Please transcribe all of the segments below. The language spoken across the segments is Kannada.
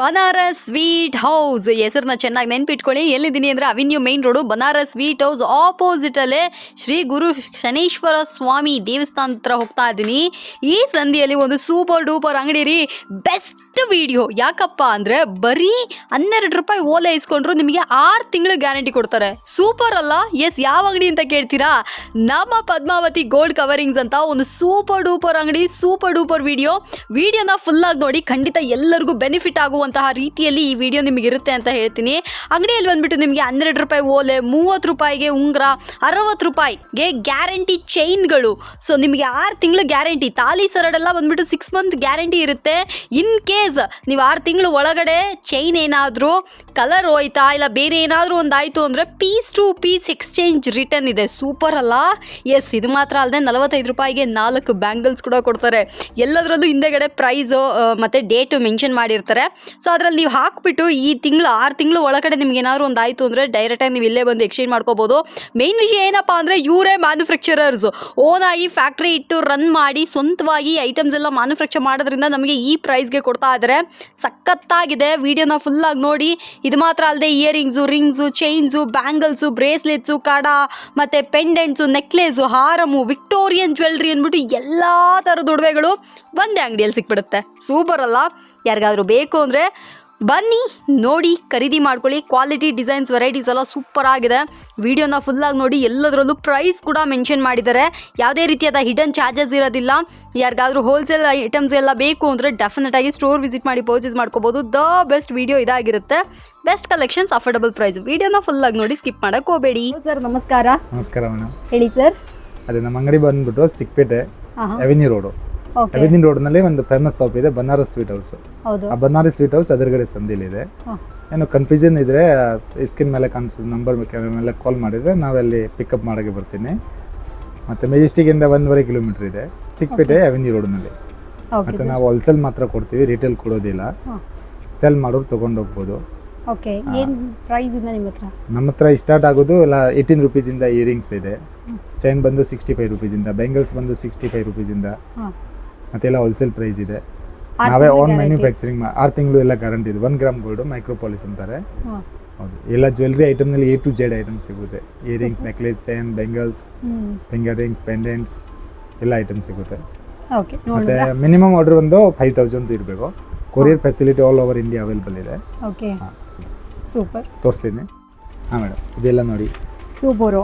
ಬನಾರಸ್ ಸ್ವೀಟ್ ಹೌಸ್ ಹೆಸರನ್ನ ಚೆನ್ನಾಗಿ ನೆನ್ಪಿಟ್ಕೊಳ್ಳಿ. ಎಲ್ಲಿದ್ದೀನಿ ಅಂದರೆ avenue main road Banaras sweet house ಆಪೋಸಿಟಲ್ಲೇ Shri Guru Shanishwara Swamy ದೇವಸ್ಥಾನ ಹತ್ರ ಹೋಗ್ತಾ ಇದ್ದೀನಿ. ಈ ಸಂಧಿಯಲ್ಲಿ ಒಂದು ಸೂಪರ್ ಡೂಪರ್ ಅಂಗಡಿ ರೀ. ಬೆಸ್ಟ್ ವಿಡಿಯೋ ಯಾಕಪ್ಪ ಅಂದರೆ ಬರೀ ಹನ್ನೆರಡು ರೂಪಾಯಿ ಓಲೆ ಇಸ್ಕೊಂಡ್ರು ನಿಮಗೆ ಆರು ತಿಂಗಳು ಗ್ಯಾರಂಟಿ ಕೊಡ್ತಾರೆ. ಸೂಪರ್ ಅಲ್ಲ? ಎಸ್ ಯಾವ ಅಂಗಡಿ ಅಂತ ಕೇಳ್ತೀರಾ? ನಮ್ಮ ಪದ್ಮಾವತಿ ಗೋಲ್ಡ್ ಕವರಿಂಗ್ಸ್ ಅಂತ ಒಂದು ಸೂಪರ್ ಡೂಪರ್ ಅಂಗಡಿ ಸೂಪರ್ ಡೂಪರ್ ವಿಡಿಯೋ ವಿಡಿಯೋನ ಫುಲ್ಲಾಗಿ ನೋಡಿ ಖಂಡಿತ ಎಲ್ಲರಿಗೂ ಬೆನಿಫಿಟ್ ಆಗುವಂತಹ ರೀತಿಯಲ್ಲಿ ಈ ವಿಡಿಯೋ ನಿಮಗೆ ಇರುತ್ತೆ ಅಂತ ಹೇಳ್ತೀನಿ. ಅಂಗಡಿಯಲ್ಲಿ ಬಂದ್ಬಿಟ್ಟು ನಿಮಗೆ ಹನ್ನೆರಡು ರೂಪಾಯಿ ಓಲೆ, ಮೂವತ್ತು ರೂಪಾಯಿಗೆ ಉಂಗ್ರ, ಅರವತ್ತು ರೂಪಾಯಿಗೆ ಗ್ಯಾರಂಟಿ ಚೈನ್ಗಳು ಸೊ ನಿಮಗೆ ಆರು ತಿಂಗಳು ಗ್ಯಾರಂಟಿ ತಾಲಿ ಸರಡೆಲ್ಲ ಬಂದ್ಬಿಟ್ಟು ಸಿಕ್ಸ್ ಮಂತ್ ಗ್ಯಾರಂಟಿ ಇರುತ್ತೆ. ಇನ್ ಕೇಸ್ ನೀವು ಆರು ತಿಂಗಳು ಒಳಗಡೆ ಚೈನ್ ಏನಾದರೂ ಕಲರ್ ಹೋಯ್ತಾ ಇಲ್ಲ, ಬೇರೆ ಏನಾದರೂ ಒಂದು ಆಯಿತು ಅಂದರೆ piece to piece exchange return ಇದೆ. ಸೂಪರ್ ಅಲ್ಲ? ಎಸ್ ಇದು ಮಾತ್ರ ಅಲ್ಲದೆ ನಲವತ್ತೈದು ರೂಪಾಯಿಗೆ ನಾಲ್ಕು ಬ್ಯಾಂಗಲ್ಸ್ ಕೂಡ ಕೊಡ್ತಾರೆ. ಎಲ್ಲದರಲ್ಲೂ ಹಿಂದೆಗಡೆ ಪ್ರೈಸು ಮತ್ತು ಡೇಟು ಮೆನ್ಷನ್ ಮಾಡಿರ್ತಾರೆ. ಸೊ ಅದರಲ್ಲಿ ನೀವು ಹಾಕ್ಬಿಟ್ಟು ಈ ತಿಂಗಳು, ಆರು ತಿಂಗಳು ಒಳಗಡೆ ನಿಮ್ಗೆ ಏನಾದರೂ ಒಂದು ಆಯಿತು ಅಂದರೆ ಡೈರೆಕ್ಟಾಗಿ ನೀವು ಇಲ್ಲೇ ಬಂದು ಎಕ್ಸ್ಚೇಂಜ್ ಮಾಡ್ಕೋಬೋದು. ಮೇನ್ ವಿಷಯ ಏನಪ್ಪಾ ಅಂದರೆ ಇವರೇ ಮ್ಯಾನುಫ್ಯಾಕ್ಚರರ್ಸ್ ಓನಾಗಿ ಫ್ಯಾಕ್ಟ್ರಿ ಇಟ್ಟು ರನ್ ಮಾಡಿ ಸ್ವಂತವಾಗಿ ಐಟಮ್ಸ್ ಎಲ್ಲ ಮ್ಯಾನುಫ್ಯಾಕ್ಚರ್ ಮಾಡೋದ್ರಿಂದ ನಮಗೆ ಈ ಪ್ರೈಸ್ಗೆ ಕೊಡ್ತಾ ಇದ್ದಾರೆ ಸಖತ್ತಾಗಿದೆ. ವಿಡಿಯೋನ ಫುಲ್ಲಾಗಿ ನೋಡಿ. ಇದು ಮಾತ್ರ ಅಲ್ಲದೆ earrings rings chains bangles bracelets ಕಡ ಮತ್ತು ಪೆಂಡೆಂಟ್ಸು ನೆಕ್ಲೇಸು ಹಾರಮು ವಿಕ್ಟೋರಿಯನ್ ಜ್ಯುವೆಲ್ರಿ ಅಂದ್ಬಿಟ್ಟು ಎಲ್ಲ ಥರದ ಒಡವೆಗಳು ಒಂದೇ ಅಂಗಡಿಯಲ್ಲಿ ಸಿಕ್ಬಿಡುತ್ತೆ. ಸೂಪರ್ ಅಲ್ಲ? ಯಾರಿಗಾದರೂ ಬೇಕು ಅಂದರೆ ಬನ್ನಿ ನೋಡಿ ಖರೀದಿ ಮಾಡ್ಕೊಳ್ಳಿ. ಕ್ವಾಲಿಟಿ ಡಿಸೈನ್ಸ್ ವೆರೈಟೀಸ್ ಎಲ್ಲ ಸೂಪರ್ ಆಗಿದೆ. ವಿಡಿಯೋನ ಫುಲ್ಲಾಗಿ ನೋಡಿ ಎಲ್ಲದರಲ್ಲೂ ಪ್ರೈಸ್ ಕೂಡ ಮೆನ್ಷನ್ ಮಾಡಿದ್ದಾರೆ. ಯಾವುದೇ ರೀತಿಯಾದ ಹಿಡನ್ ಚಾರ್ಜಸ್ ಇರೋದಿಲ್ಲ. ಯಾರಿಗಾದ್ರೂ ಹೋಲ್ಸೇಲ್ ಐಟಮ್ಸ್ ಎಲ್ಲ ಬೇಕು ಅಂದರೆ ಡೆಫಿನೆಟ್ ಆಗಿ ಸ್ಟೋರ್ ವಿಸಿಟ್ ಮಾಡಿ ಪರ್ಚೇಸ್ ಮಾಡ್ಕೋಬೋದು. ದ ಬೆಸ್ಟ್ ವಿಡಿಯೋ ಇದಾಗಿರುತ್ತೆ. ಬೆಸ್ಟ್ ಕಲೆಕ್ಷನ್ಸ್ ಅಫೋರ್ಡಬಲ್ ಪ್ರೈಸ್ ವಿಡಿಯೋನ ಫುಲ್ಲಾಗಿ ನೋಡಿ ಸ್ಕಿಪ್ ಮಾಡೋಕೆ ಹೋಗಬೇಡಿ. ಸರ್ ನಮಸ್ಕಾರ. ನಮಸ್ಕಾರ ಮೇಡಮ್ ಹೇಳಿ ಸರ್. ಅದೇ ನಮ್ಮ ಅಂಗಡಿ ಬಂದ್ಬಿಟ್ಟು ಸಿಕ್ಪೇಟೆ ಅವೆನ್ಯೂ ರೋಡು ಓಕೆ. ರೋಡ್ನಲ್ಲಿ ಒಂದು ಫೇಮಸ್ ಶಾಪ್ ಇದೆ ಬನಾರಸ್ ಸ್ವೀಟ್ ಹೌಸ್ ಆ ಬನಾರಸ್ ಸ್ವೀಟ್ ಹೌಸ್ ಎದುರುಗಡೆ ಸಂದಿಲಿದೆ ಇದೆ. ಏನು ಕನ್ಫ್ಯೂಷನ್ ಇದ್ರೆ ಸ್ಕಿನ್ ಮೇಲೆ ಕಾಣಿಸು ನಂಬರ್ ಮೇಲೆ ಕಾಲ್ ಮಾಡಿದ್ರೆ ನಾವಲ್ಲಿ ಪಿಕಪ್ ಮಾಡೋಕ್ಕೆ ಬರ್ತೀನಿ. ಮತ್ತು ಮೆಜೆಸ್ಟಿಗಿಂದ ಒಂದೂವರೆ ಕಿಲೋಮೀಟರ್ ಇದೆ. ಚಿಕ್ಕಪೇಟೆ ಅವೆನ್ಯೂ ರೋಡ್ನಲ್ಲಿ. ಮತ್ತು ನಾವು ಹೋಲ್ಸೇಲ್ ಮಾತ್ರ ಕೊಡ್ತೀವಿ ರಿಟೇಲ್ ಕೊಡೋದಿಲ್ಲ. ಸೇಲ್ ಮಾಡೋರು ತಗೊಂಡು ಹೋಗ್ಬೋದು. ಓಕೆ. ಏನು ಪ್ರೈಸ್ ಇಂದ ನಿಮ್ಮ ಹತ್ರ? ನಮ್ಮ ಹತ್ರ ಸ್ಟಾರ್ಟ್ ಆಗೋದು ಎಲ್ಲ ಏಯ್ಟೀನ್ ರುಪೀಸಿಂದ ಇಯರಿಂಗ್ಸ್ ಇದೆ. ಚೈನ್ ಬಂದು ಸಿಕ್ಸ್ಟಿ ಫೈವ್ ರುಪೀಸಿಂದ ಬೆಂಗಲ್ಸ್ ಬಂದು ಸಿಕ್ಸ್ಟಿ ಫೈವ್ ರುಪೀಸಿಂದ ಮತ್ತೆಲ್ಲ ಹೋಲ್ಸೇಲ್ ಪ್ರೈಸ್ ಇದೆ. ನಾವೇ ಓನ್. ಮ್ಯಾನುಫ್ಯಾಕ್ಚರಿಂಗ್ ಆರು ತಿಂಗಳು ಎಲ್ಲ ಗ್ಯಾರಂಟಿ ಇದೆ. ಒನ್ ಗ್ರಾಮ್ ಗೋಲ್ಡ್ ಮೈಕ್ರೋಪಾಲಿಸ್ ಅಂತಾರೆ. ಹೌದು. ಎಲ್ಲ ಜ್ಯುವೆಲ್ರಿ ಐಟಮ್ನಲ್ಲಿ ಎ ಟು ಜೆಡ್ ಐಟಮ್ ಸಿಗುತ್ತೆ. Earrings necklace chain bangles finger rings pendants ಎಲ್ಲ ಐಟಮ್ ಸಿಗುತ್ತೆ. ಓಕೆ ಮತ್ತೆ ಮಿನಿಮಮ್ ಆರ್ಡರ್ ಒಂದು ಫೈವ್ ತೌಸಂಡ್ ಇರಬೇಕು. Courier facility all over India available ಇದೆ. ಓಕೆ ಸೂಪರ್ ತೋರಿಸ್ತೀನಿ. ಹಾಂ ಮೇಡಮ್ ಇದೆಲ್ಲ ನೋಡಿ. ಸೂಪರು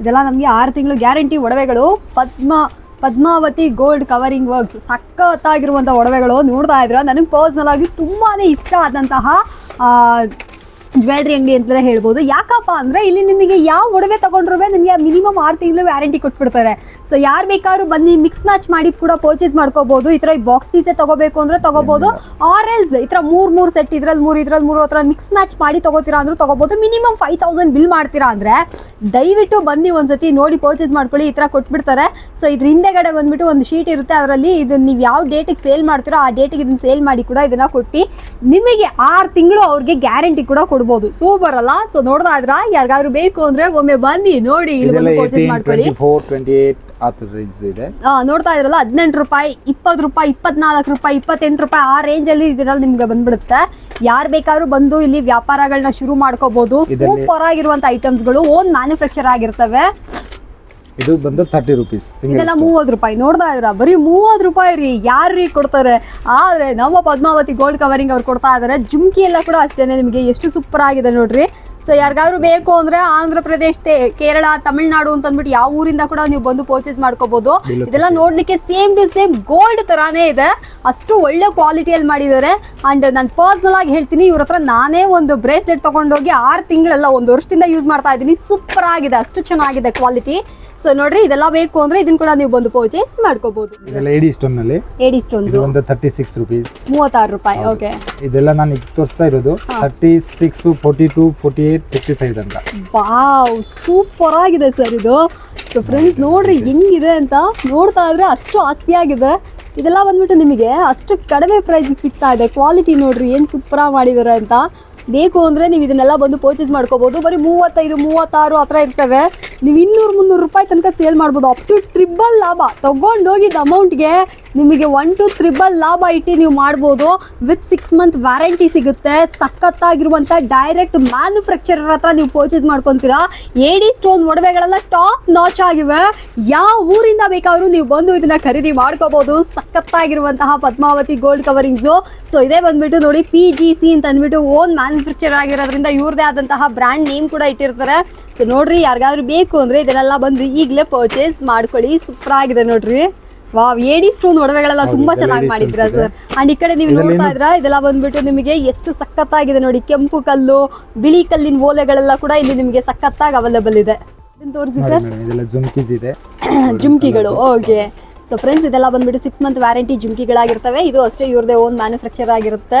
ಇದೆಲ್ಲ ನಮಗೆ ಆರು ತಿಂಗಳು guarantee ಒಡವೆಗಳು. Padma Padmavati gold covering works ಸಖತ್ತಾಗಿರುವಂಥ ಒಡವೆಗಳು ನೋಡ್ತಾ ಇದ್ರೆ ನನಗೆ ಪರ್ಸ್ನಲ್ ಆಗಿ ತುಂಬಾ ಇಷ್ಟ ಆದಂತಹ ಜ್ಯುವೆಲ್ರಿ ಅಂಗಡಿ ಅಂತಲೇ ಹೇಳ್ಬೋದು. ಯಾಕಪ್ಪ ಅಂದರೆ ಇಲ್ಲಿ ನಿಮಗೆ ಯಾವ ಒಡವೆ ತಗೊಂಡ್ರೂ ನಿಮಗೆ ಮಿನಿಮಮ್ ಆರು ತಿಂಗಳು ವ್ಯಾರಂಟಿ ಕೊಟ್ಬಿಡ್ತಾರೆ. ಸೊ ಯಾರು ಬೇಕಾದ್ರೂ ಬನ್ನಿ ಮಿಕ್ಸ್ ಮ್ಯಾಚ್ ಮಾಡಿ ಕೂಡ ಪರ್ಚೇಸ್ ಮಾಡ್ಕೋಬೋದು. ಈ ಥರ ಬಾಕ್ಸ್ ಪೀಸೇ ತಗೋಬೇಕು ಅಂದರೆ ತಗೋಬೋದು. ಎಲ್ಸ್ ಈ ಥರ ಮೂರು ಮೂರು ಸೆಟ್ ಇದ್ರಲ್ಲಿ ಮೂರು ಇದ್ರಲ್ಲಿ ಮೂರು, ಹತ್ರ ಮಿಕ್ಸ್ ಮ್ಯಾಚ್ ಮಾಡಿ ತಗೋತೀರಾ ಅಂದ್ರೂ ತಗೋಬೋದು. ಮಿನಿಮಮ್ ಫೈವ್ ತೌಸಂಡ್ ಬಿಲ್ ಮಾಡ್ತೀರಾ ಅಂದರೆ ದಯವಿಟ್ಟು ಬನ್ನಿ ಒಂದ್ಸತಿ ನೋಡಿ ಪರ್ಚೇಸ್ ಮಾಡ್ಕೊಳ್ಳಿ, ಈ ಥರ ಕೊಟ್ಬಿಡ್ತಾರೆ. ಸೊ ಇದ್ರ ಹಿಂದೆಗಡೆ ಬಂದ್ಬಿಟ್ಟು ಒಂದು ಶೀಟ್ ಇರುತ್ತೆ. ಅದರಲ್ಲಿ ಇದನ್ನ ನೀವು ಯಾವ ಡೇಟಿಗೆ ಸೇಲ್ ಮಾಡ್ತೀರೋ ಆ ಡೇಟಿಗೆ ಇದನ್ನ ಸೇಲ್ ಮಾಡಿ ಕೂಡ ಇದನ್ನ ಕೊಟ್ಟು ನಿಮಗೆ ಆರು ತಿಂಗಳು ಅವ್ರಿಗೆ ಗ್ಯಾರಂಟಿ ಕೂಡ ಕೊಡ್ಬೋದು. ಸೂಪರ್ ಅಲ್ಲ? ಸೊ ನೋಡ್ತಾ ಇದ್ರ? ಯಾರಿಗಾದ್ರೂ ಬೇಕು ಅಂದ್ರೆ ಒಮ್ಮೆ ಬನ್ನಿ ನೋಡಿ ಇಲ್ಲಿ ಬಂದು ಪರ್ಚೇಸ್ ಮಾಡ್ಕೊಳ್ಳಿ. ಇದೆ. ನೋಡ್ತಾ ಇದ್ರಲ್ಲ ಹದಿನೆಂಟು ರೂಪಾಯಿ ಇಪ್ಪತ್ತು ರೂಪಾಯಿ ಇಪ್ಪತ್ನಾಲ್ಕು ರೂಪಾಯಿ ಇಪ್ಪತ್ತೆಂಟು ರೂಪಾಯಿ ಆ ರೇಂಜ್ ಅಲ್ಲಿ ಇದರಲ್ಲಿ ನಿಮ್ಗೆ ಬಂದ್ಬಿಡುತ್ತೆ. ಯಾರು ಬೇಕಾದ್ರೂ ಬಂದು ಇಲ್ಲಿ ವ್ಯಾಪಾರಗಳನ್ನ ಶುರು ಮಾಡ್ಕೋಬಹುದು ಸೂಪರ್ ಆಗಿರುವಂತ ಐಟಮ್ಸ್ಗಳು ಓನ್ ಮ್ಯಾನುಫ್ಯಾಕ್ಚರ್ ಆಗಿರ್ತವೆ. ಇದು ಬಂದು ತರ್ಟಿ ರುಪೀಸ್ ಸಿಂಗಲ್ ಇದೆಲ್ಲ ಮೂವತ್ತು ರೂಪಾಯಿ. ನೋಡ್ತಾ ಇದ್ರ ಬರೀ ಮೂವತ್ತು ರೂಪಾಯಿ ರೀ. ಯಾರ್ರೀ ಕೊಡ್ತಾರೆ? ಆದ್ರೆ ನಮ್ಮ ಪದ್ಮಾವತಿ ಗೋಲ್ಡ್ ಕವರಿಂಗ್ ಅವ್ರು ಕೊಡ್ತಾ ಇದಾರೆ. ಜುಮ್ಕಿ ಎಲ್ಲ ಕೂಡ ಅಷ್ಟೇನೆ ನಿಮಗೆ. ಎಷ್ಟು ಸೂಪರ್ ಆಗಿದೆ ನೋಡ್ರಿ. ಸೊ ಯಾರಿಗಾದ್ರೂ ಬೇಕು ಅಂದ್ರೆ ಆಂಧ್ರ ಪ್ರದೇಶ ಕೇರಳ ತಮಿಳ್ನಾಡು ಅಂತ ಅಂದ್ಬಿಟ್ಟು ಯಾವ ಊರಿಂದ ಕೂಡ ನೀವು ಬಂದು ಪರ್ಚೇಸ್ ಮಾಡ್ಕೋಬಹುದು ಇದೆಲ್ಲ ನೋಡ್ಲಿಕ್ಕೆ ಸೇಮ್ ಟು ಸೇಮ್ ಗೋಲ್ಡ್ ತರಾನೇ ಇದೆ. ಅಷ್ಟು ಒಳ್ಳೆ ಕ್ವಾಲಿಟಿಯಲ್ಲಿ ಮಾಡಿದ್ದಾರೆ. ಅಂಡ್ ನಾನು ಪರ್ಸನಲ್ ಆಗಿ ಹೇಳ್ತೀನಿ ಇವ್ರ ಹತ್ರ ನಾನೇ ಒಂದು ಬ್ರೇಸ್ಲೆಟ್ ತಗೊಂಡೋಗಿ ಆರು ತಿಂಗಳೆಲ್ಲ ಒಂದು ವರ್ಷದಿಂದ ಯೂಸ್ ಮಾಡ್ತಾ ಇದ್ದೀನಿ. ಸೂಪರ್ ಆಗಿದೆ ಅಷ್ಟು ಚೆನ್ನಾಗಿದೆ ಕ್ವಾಲಿಟಿ ಸೊ ನೋಡ್ರಿ ಇದೆಲ್ಲ ಬೇಕು ಅಂದ್ರೆ ಇದನ್ನ ಕೂಡ ನೀವು ಬಂದು ಪರ್ಚೇಸ್ ಮಾಡ್ಕೋಬಹುದು ಇದೆಲ್ಲ ಸ್ಟೋನ್ನಲ್ಲಿ ಏಡಿ ಸ್ಟೋನ್ಸ್ ಒಂದು ತರ್ಟಿ ಸಿಕ್ಸ್ ರುಪೀಸ್ ಮೂವತ್ತಾರು ರೂಪಾಯಿ ಓಕೆ ಇದೆಲ್ಲ ನಾನು ತೋರಿಸ್ತಾ ಇರೋದು thirty six forty to forty five ತನಕ ವಾವ್ ಸೂಪರ್ ಆಗಿದೆ ಸರ್ ಇದು. ಸೊ ಫ್ರೆಂಡ್ಸ್ ನೋಡ್ರಿ ಹೆಂಗಿದೆ ಅಂತ ನೋಡ್ತಾ ಇದ್ರೆ ಅಷ್ಟು ಆಸ್ತಿ ಆಗಿದೆ. ಇದೆಲ್ಲ ಬಂದ್ಬಿಟ್ಟು ನಿಮಗೆ ಅಷ್ಟು ಕಡಿಮೆ ಪ್ರೈಸಿಗೆ ಸಿಗ್ತಾ ಇದೆ. ಕ್ವಾಲಿಟಿ ನೋಡ್ರಿ ಏನು ಸೂಪರಾಗಿ ಮಾಡಿದ್ದಾರೆ ಅಂತ. ಬೇಕು ಅಂದರೆ ನೀವು ಇದನ್ನೆಲ್ಲ ಬಂದು ಪರ್ಚೇಸ್ ಮಾಡ್ಕೋಬೋದು. ಬರೀ ಮೂವತ್ತೈದು ಮೂವತ್ತಾರು ಆ ಥರ ಇರ್ತವೆ. ನೀವು ಇನ್ನೂರು ಮುನ್ನೂರು ರೂಪಾಯಿ ತನಕ ಸೇಲ್ ಮಾಡ್ಬೋದು. ಅಪ್ ಟು ಟ್ರಿಬಲ್ ಲಾಭ. ತೊಗೊಂಡೋಗಿದ್ದ ಅಮೌಂಟ್ಗೆ ನಿಮಗೆ ಒನ್ ಟು ತ್ರಿಬಲ್ ಲಾಭ ಇಟ್ಟು ನೀವು ಮಾಡ್ಬೋದು. ವಿತ್ ಸಿಕ್ಸ್ ಮಂತ್ ವ್ಯಾರಂಟಿ ಸಿಗುತ್ತೆ. ಸಖತ್ತಾಗಿರುವಂಥ ಡೈರೆಕ್ಟ್ ಮ್ಯಾನುಫ್ಯಾಕ್ಚರರ್ ಹತ್ರ ನೀವು ಪರ್ಚೇಸ್ ಮಾಡ್ಕೊತೀರಾ. ಏಡಿ ಸ್ಟೋನ್ ಒಡವೆಗಳೆಲ್ಲ ಟಾಪ್ ನಾಚ್ ಆಗಿವೆ. ಯಾವ ಊರಿಂದ ಬೇಕಾದರೂ ನೀವು ಬಂದು ಇದನ್ನ ಖರೀದಿ ಮಾಡ್ಕೋಬಹುದು ಸಖತ್ತಾಗಿರುವಂತಹ ಪದ್ಮಾವತಿ ಗೋಲ್ಡ್ ಕವರಿಂಗ್ಸು ಸೊ ಇದೇ ಬಂದ್ಬಿಟ್ಟು ನೋಡಿ ಪಿ ಜಿ ಸಿ ಅಂತ ಅಂದ್ಬಿಟ್ಟು ಓನ್ ಮ್ಯಾನುಫ್ಯಾಕ್ಚರ್ ಆಗಿರೋದ್ರಿಂದ ಇವ್ರದೇ ಆದಂತಹ ಬ್ರ್ಯಾಂಡ್ ನೇಮ್ ಕೂಡ ಇಟ್ಟಿರ್ತಾರೆ. ಸೊ ನೋಡ್ರಿ, ಯಾರಿಗಾದ್ರೂ ಬೇಕು ಅಂದ್ರೆ ಇದನ್ನೆಲ್ಲ ಬಂದು ಈಗಲೇ ಪರ್ಚೇಸ್ ಮಾಡ್ಕೊಳ್ಳಿ. ಸೂಪರ್ ಆಗಿದೆ ನೋಡ್ರಿ. ವಾವ್ ಏಡಿ ಸ್ಟೋನ್ ಒಡವೆಗಳೆಲ್ಲ ತುಂಬಾ ಚೆನ್ನಾಗಿ ಮಾಡಿದ್ರ ಸರ್? ಅಂಡ್ ಈ ಕಡೆ ನೀವು ನೋಡ್ತಾ ಇದ್ರ ಇದೆಲ್ಲ ಬಂದ್ಬಿಟ್ಟು ನಿಮಗೆ ಎಷ್ಟು ಸಖತ್ತಾಗಿದೆ ನೋಡಿ ಕೆಂಪು ಕಲ್ಲು ಬಿಳಿ ಕಲ್ಲಿನ ಓಲೆಗಳೆಲ್ಲ ಕೂಡ ಇಲ್ಲಿ ನಿಮಗೆ ಸಖತ್ತಾಗಿ ಅವೈಲೇಬಲ್ ಇದೆ. ತೋರಿಸಿ ಸರ್. ಜುಮ್ಕೀಸ್ ಇದೆ. ಜುಮ್ಕಿಗಳು ಓಕೆ. ಸೊ ಫ್ರೆಂಡ್ಸ್ ಇದೆಲ್ಲ ಬಂದ್ಬಿಟ್ಟು ಸಿಕ್ಸ್ ಮಂತ್ ವ್ಯಾರಂಟಿ ಜುಮ್ಕಿಗಳಾಗಿರ್ತವೆ. ಇದು ಅಷ್ಟೇ ಇವ್ರದೇ ಓನ್ ಮ್ಯಾನುಫ್ಯಾಕ್ಚರ್ ಆಗಿರುತ್ತೆ.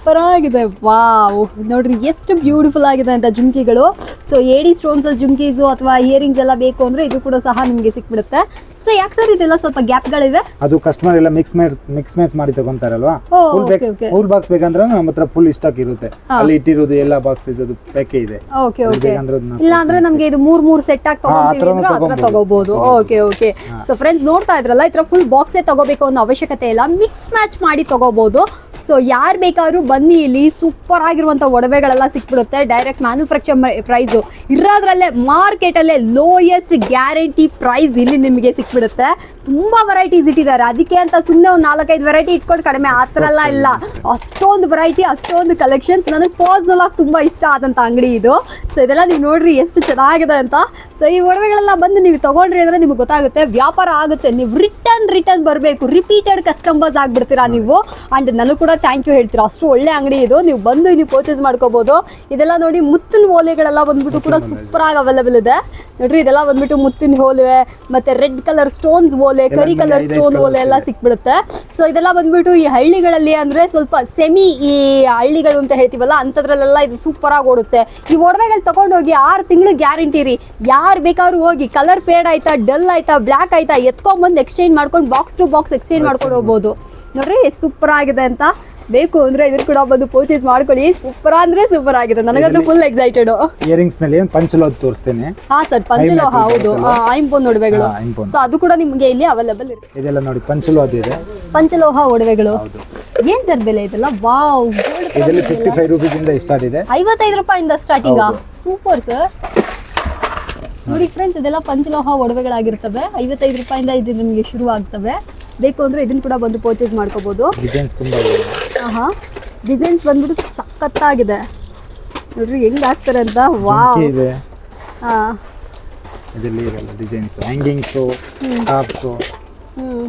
ಸೂಪರ್ ಆಗಿದೆ ವಾವ್. ನೋಡ್ರಿ ಎಷ್ಟು ಬ್ಯೂಟಿಫುಲ್ ಆಗಿದೆ ಅಂತ ಜುಮ್ಕಿಗಳು. ಸೊ ಏಡಿ ಸ್ಟೋನ್ಸ್ ಜುಮ್ಕೀಸು ಅಥವಾ ಇಯರಿಂಗ್ಸ್ ಎಲ್ಲ ಬೇಕು ಅಂದ್ರೆ ಇದು ಕೂಡ ಸಹ ನಿಮಗೆ ಸಿಕ್ಬಿಡುತ್ತೆ. ಸೊ ಯಾಕೆ ಸರ್ ಇದೆಲ್ಲ ಸ್ವಲ್ಪ ಗ್ಯಾಪ್ಗಳಿವೆ? ಅದು ಕಸ್ಟಮರ್ ಎಲ್ಲ ಮಿಕ್ಸ್ ಮಿಕ್ಸ್ ಮ್ಯಾಚ್ ಮಾಡಿ ತಗೊಂತಾರಲ್ವಾ? ಫುಲ್ ಬಾಕ್ಸ್ ಫುಲ್ ಬಾಕ್ಸ್ ಬೇಕಂದ್ರೆ ನಮ್ಮ ಹತ್ರ ಫುಲ್ ಸ್ಟಾಕ್ ಇರುತ್ತೆ. ಅಲ್ಲಿ ಇಟ್ಟಿರೋದು ಎಲ್ಲ ಬಾಕ್ಸಸ್ ಅದು ಪ್ಯಾಕೇ ಇದೆ. ಓಕೆ ಓಕೆ ಇಲ್ಲ ಅಂದ್ರೆ ನಮಗೆ ಇದು ಮೂರ್ ಮೂರ್ ಸೆಟ್ ಆಗಿ ತಗೊಂಡ್ರೆ ತಗೊಂತೀವಿ ಅಂದ್ರೆ ತಗೋಬಹುದು ಓಕೆ ಓಕೆ ಸೊ ಫ್ರೆಂಡ್ಸ್ ನೋಡ್ತಾ ಇದ್ರಲ್ಲ ಇತರ ತರ ಫುಲ್ ಬಾಕ್ಸೇ ತಗೋಬೇಕು ಅನ್ನೋ ಅವಶ್ಯಕತೆ ಇಲ್ಲ. ಮಿಕ್ಸ್ ಮ್ಯಾಚ್ ಮಾಡಿ ತಗೋಬಹುದು ಸೊ ಯಾರು ಬೇಕಾದ್ರೂ ಬನ್ನಿ ಇಲ್ಲಿ. ಸೂಪರ್ ಆಗಿರುವಂಥ ಒಡವೆಗಳೆಲ್ಲ ಸಿಕ್ಬಿಡುತ್ತೆ. ಡೈರೆಕ್ಟ್ ಮ್ಯಾನುಫ್ಯಾಕ್ಚರ್ ಪ್ರೈಸು ಇರೋದ್ರಲ್ಲೇ ಮಾರ್ಕೆಟಲ್ಲೇ ಲೋಯೆಸ್ಟ್ ಗ್ಯಾರಂಟಿ ಪ್ರೈಸ್ ಇಲ್ಲಿ ನಿಮಗೆ ಸಿಕ್ಬಿಡುತ್ತೆ. ತುಂಬಾ ವೆರೈಟೀಸ್ ಇಟ್ಟಿದ್ದಾರೆ. ಅದಕ್ಕೆ ಅಂತ ಸುಮ್ಮನೆ ಒಂದು ನಾಲ್ಕೈದು ವೆರೈಟಿ ಇಟ್ಕೊಂಡು ಕಡಿಮೆ ಆ ಥರ ಎಲ್ಲ ಇಲ್ಲ. ಅಷ್ಟೊಂದು ವೆರೈಟಿ ಅಷ್ಟೊಂದು ಕಲೆಕ್ಷನ್ಸ್ ನನಗೆ ಪರ್ಸ್ನಲ್ ಆಗಿ ತುಂಬಾ ಇಷ್ಟ ಆದಂಥ ಅಂಗಡಿ ಇದು. ಸೊ ಇದೆಲ್ಲ ನೀವು ನೋಡ್ರಿ ಎಷ್ಟು ಚೆನ್ನಾಗಿದೆ ಅಂತ. ಸೊ ಈ ಒಡವೆಗಳೆಲ್ಲ ಬಂದು ನೀವು ತಗೊಂಡ್ರಿ ಅಂದ್ರೆ ನಿಮ್ಗೆ ಗೊತ್ತಾಗುತ್ತೆ. ವ್ಯಾಪಾರ ಆಗುತ್ತೆ. ನೀವು ರಿಟರ್ನ್ ರಿಟರ್ನ್ ಬರಬೇಕು. ರಿಪೀಟೆಡ್ ಕಸ್ಟಮರ್ಸ್ ಆಗಿಬಿಡ್ತೀರಾ ನೀವು. ಅಂಡ್ ನನಗೂ ಕೂಡ ಥ್ಯಾಂಕ್ ಯು ಹೇಳ್ತೀರಾ? ಅಷ್ಟು ಒಳ್ಳೆ ಅಂಗಡಿ ಇದು. ನೀವು ಬಂದು ಇಲ್ಲಿ ಪರ್ಚೇಸ್ ಮಾಡ್ಕೋಬಹುದು ಇದೆಲ್ಲ ನೋಡಿ ಮುತ್ತಿನ ಓಲೆಗಳೆಲ್ಲ ಬಂದ್ಬಿಟ್ಟು ಕೂಡ ಸೂಪರ್ ಆಗಿ ಅವೈಲೇಬಲ್ ಇದೆ. ನೋಡ್ರಿ ಇದೆಲ್ಲ ಬಂದ್ಬಿಟ್ಟು ಮುತ್ತಿನ ಓಲೆ ಮತ್ತೆ ರೆಡ್ ಕಲರ್ ಸ್ಟೋನ್ಸ್ ಓಲೆ ಕರಿ ಕಲರ್ ಸ್ಟೋನ್ ಓಲೆ ಎಲ್ಲ ಸಿಕ್ಬಿಡುತ್ತೆ. ಸೊ ಇದೆಲ್ಲ ಬಂದ್ಬಿಟ್ಟು ಈ ಹಳ್ಳಿಗಳಲ್ಲಿ ಅಂದ್ರೆ ಸ್ವಲ್ಪ ಸೆಮಿ ಈ ಹಳ್ಳಿಗಳು ಅಂತ ಹೇಳ್ತೀವಲ್ಲ ಅಂತದ್ರಲ್ಲೆಲ್ಲ ಇದು ಸೂಪರ್ ಆಗಿ ಓಡುತ್ತೆ. ಈ ಒಡವೆಗಳು ತಗೊಂಡೋಗಿ ಆರು ತಿಂಗಳು ಗ್ಯಾರಂಟಿ ರೀ. ಯಾರು ಬೇಕಾದ್ರೂ ಹೋಗಿ ಕಲರ್ ಫೇಡ್ ಆಯ್ತಾ ಡಲ್ ಆಯ್ತಾ ಬ್ಲ್ಯಾಕ್ ಆಯ್ತಾ ಎತ್ಕೊಂಡ್ಬಂದು ಎಕ್ಸ್ಚೇಂಜ್ ಮಾಡ್ಕೊಂಡು ಬಾಕ್ಸ್ ಟು ಬಾಕ್ಸ್ ಎಕ್ಸ್ಚೇಂಜ್ ಮಾಡ್ಕೊಂಡು ಹೋಗ್ಬೋದು. ನೋಡ್ರಿ ಸೂಪರ್ ಆಗಿದೆ ಅಂತ. ಬೇಕು ಅಂದ್ರೆ ಇದ್ರ ಕೂಡ ಬಂದು ಪರ್ಚೇಸ್ ಮಾಡ್ಕೊಳ್ಳಿ. ಸೂಪರ್ ಅಂದ್ರೆ ಸೂಪರ್ ಆಗಿದೆ. ನನಗಂತೂ ಫುಲ್ ಎಕ್ಸೈಟೆಡ್ ಇಯರಿಂಗ್ಸ್ನಲ್ಲಿ ಒಂದು ಪಂಚಲೋದ್ ತೋರಿಸ್ತೇನೆ? ಹಾ ಸರ್ ಪಂಚಲೋಹ ಹೌದು? ಐಂಪೋನ್ ಒಡವೆಗಳು. ಸೊ ಅದು ಕೂಡ ನಿಮಗೆ ಇಲ್ಲಿ ಅವೈಲೇಬಲ್ ಇರುತ್ತೆ. ಇದೆಲ್ಲ ನೋಡಿ ಪಂಚಲೋದ್ ಇದೆ. ಪಂಚಲೋಹ ಒಡವೆಗಳು. ಏನ್ ಸರ್ ಬೆಲೆ ಇದೆಲ್ಲ? ವಾವ್ ಇದರಲ್ಲಿ ಫಿಫ್ಟಿ ಫೈವ್ ರುಪೀಸ್ ಇಂದ ಸ್ಟಾರ್ಟ್ ಇದೆ. ಐವತ್ತೈದು ರೂಪಾಯಿಂದ ಸ್ಟಾರ್ಟಿಂಗ್ ಆ ಸೂಪರ್ ಸರ್ ನೋಡಿ ಫ್ರೆಂಡ್ಸ್ ಇದೆಲ್ಲ ಪಂಚಲೋಹ ಒಡವೆಗಳಾಗಿರ್ತವೆ. ಐವತ್ತೈದು ರೂಪಾಯಿಂದ ಇದು ನಿಮಗೆ ಶುರು ಆಗ್ತವೆ ಬೇಕು ಅಂದ್ರೆ ಇದನ್ನ ಕೂಡ ಬಂದು ಪರ್ಚೇಸ್ ಮಾಡ್ಕೋಬಹುದು ಡಿಸೈನ್ಸ್ ತುಂಬಾ ಆಹಾ. ಡಿಸೈನ್ಸ್ ಬಂದ್ಬಿಟ್ಟು ಸಖತ್ತಾಗಿದೆ. ನೋಡ್ರಿ ಹೆಂಗ್ ಹಾಕ್ತಾರೆ ಅಂತ? ವಾವ್. ಜುಮ್ಕಿ ಇದೆ. ಹಾ. ಇದರಲ್ಲಿ ಇರಲ್ಲ ಡಿಸೈನ್ಸ್ ಹ್ಯಾಂಗಿಂಗ್ಸು ಟಾಪ್ಸು ಹ್ಮ್.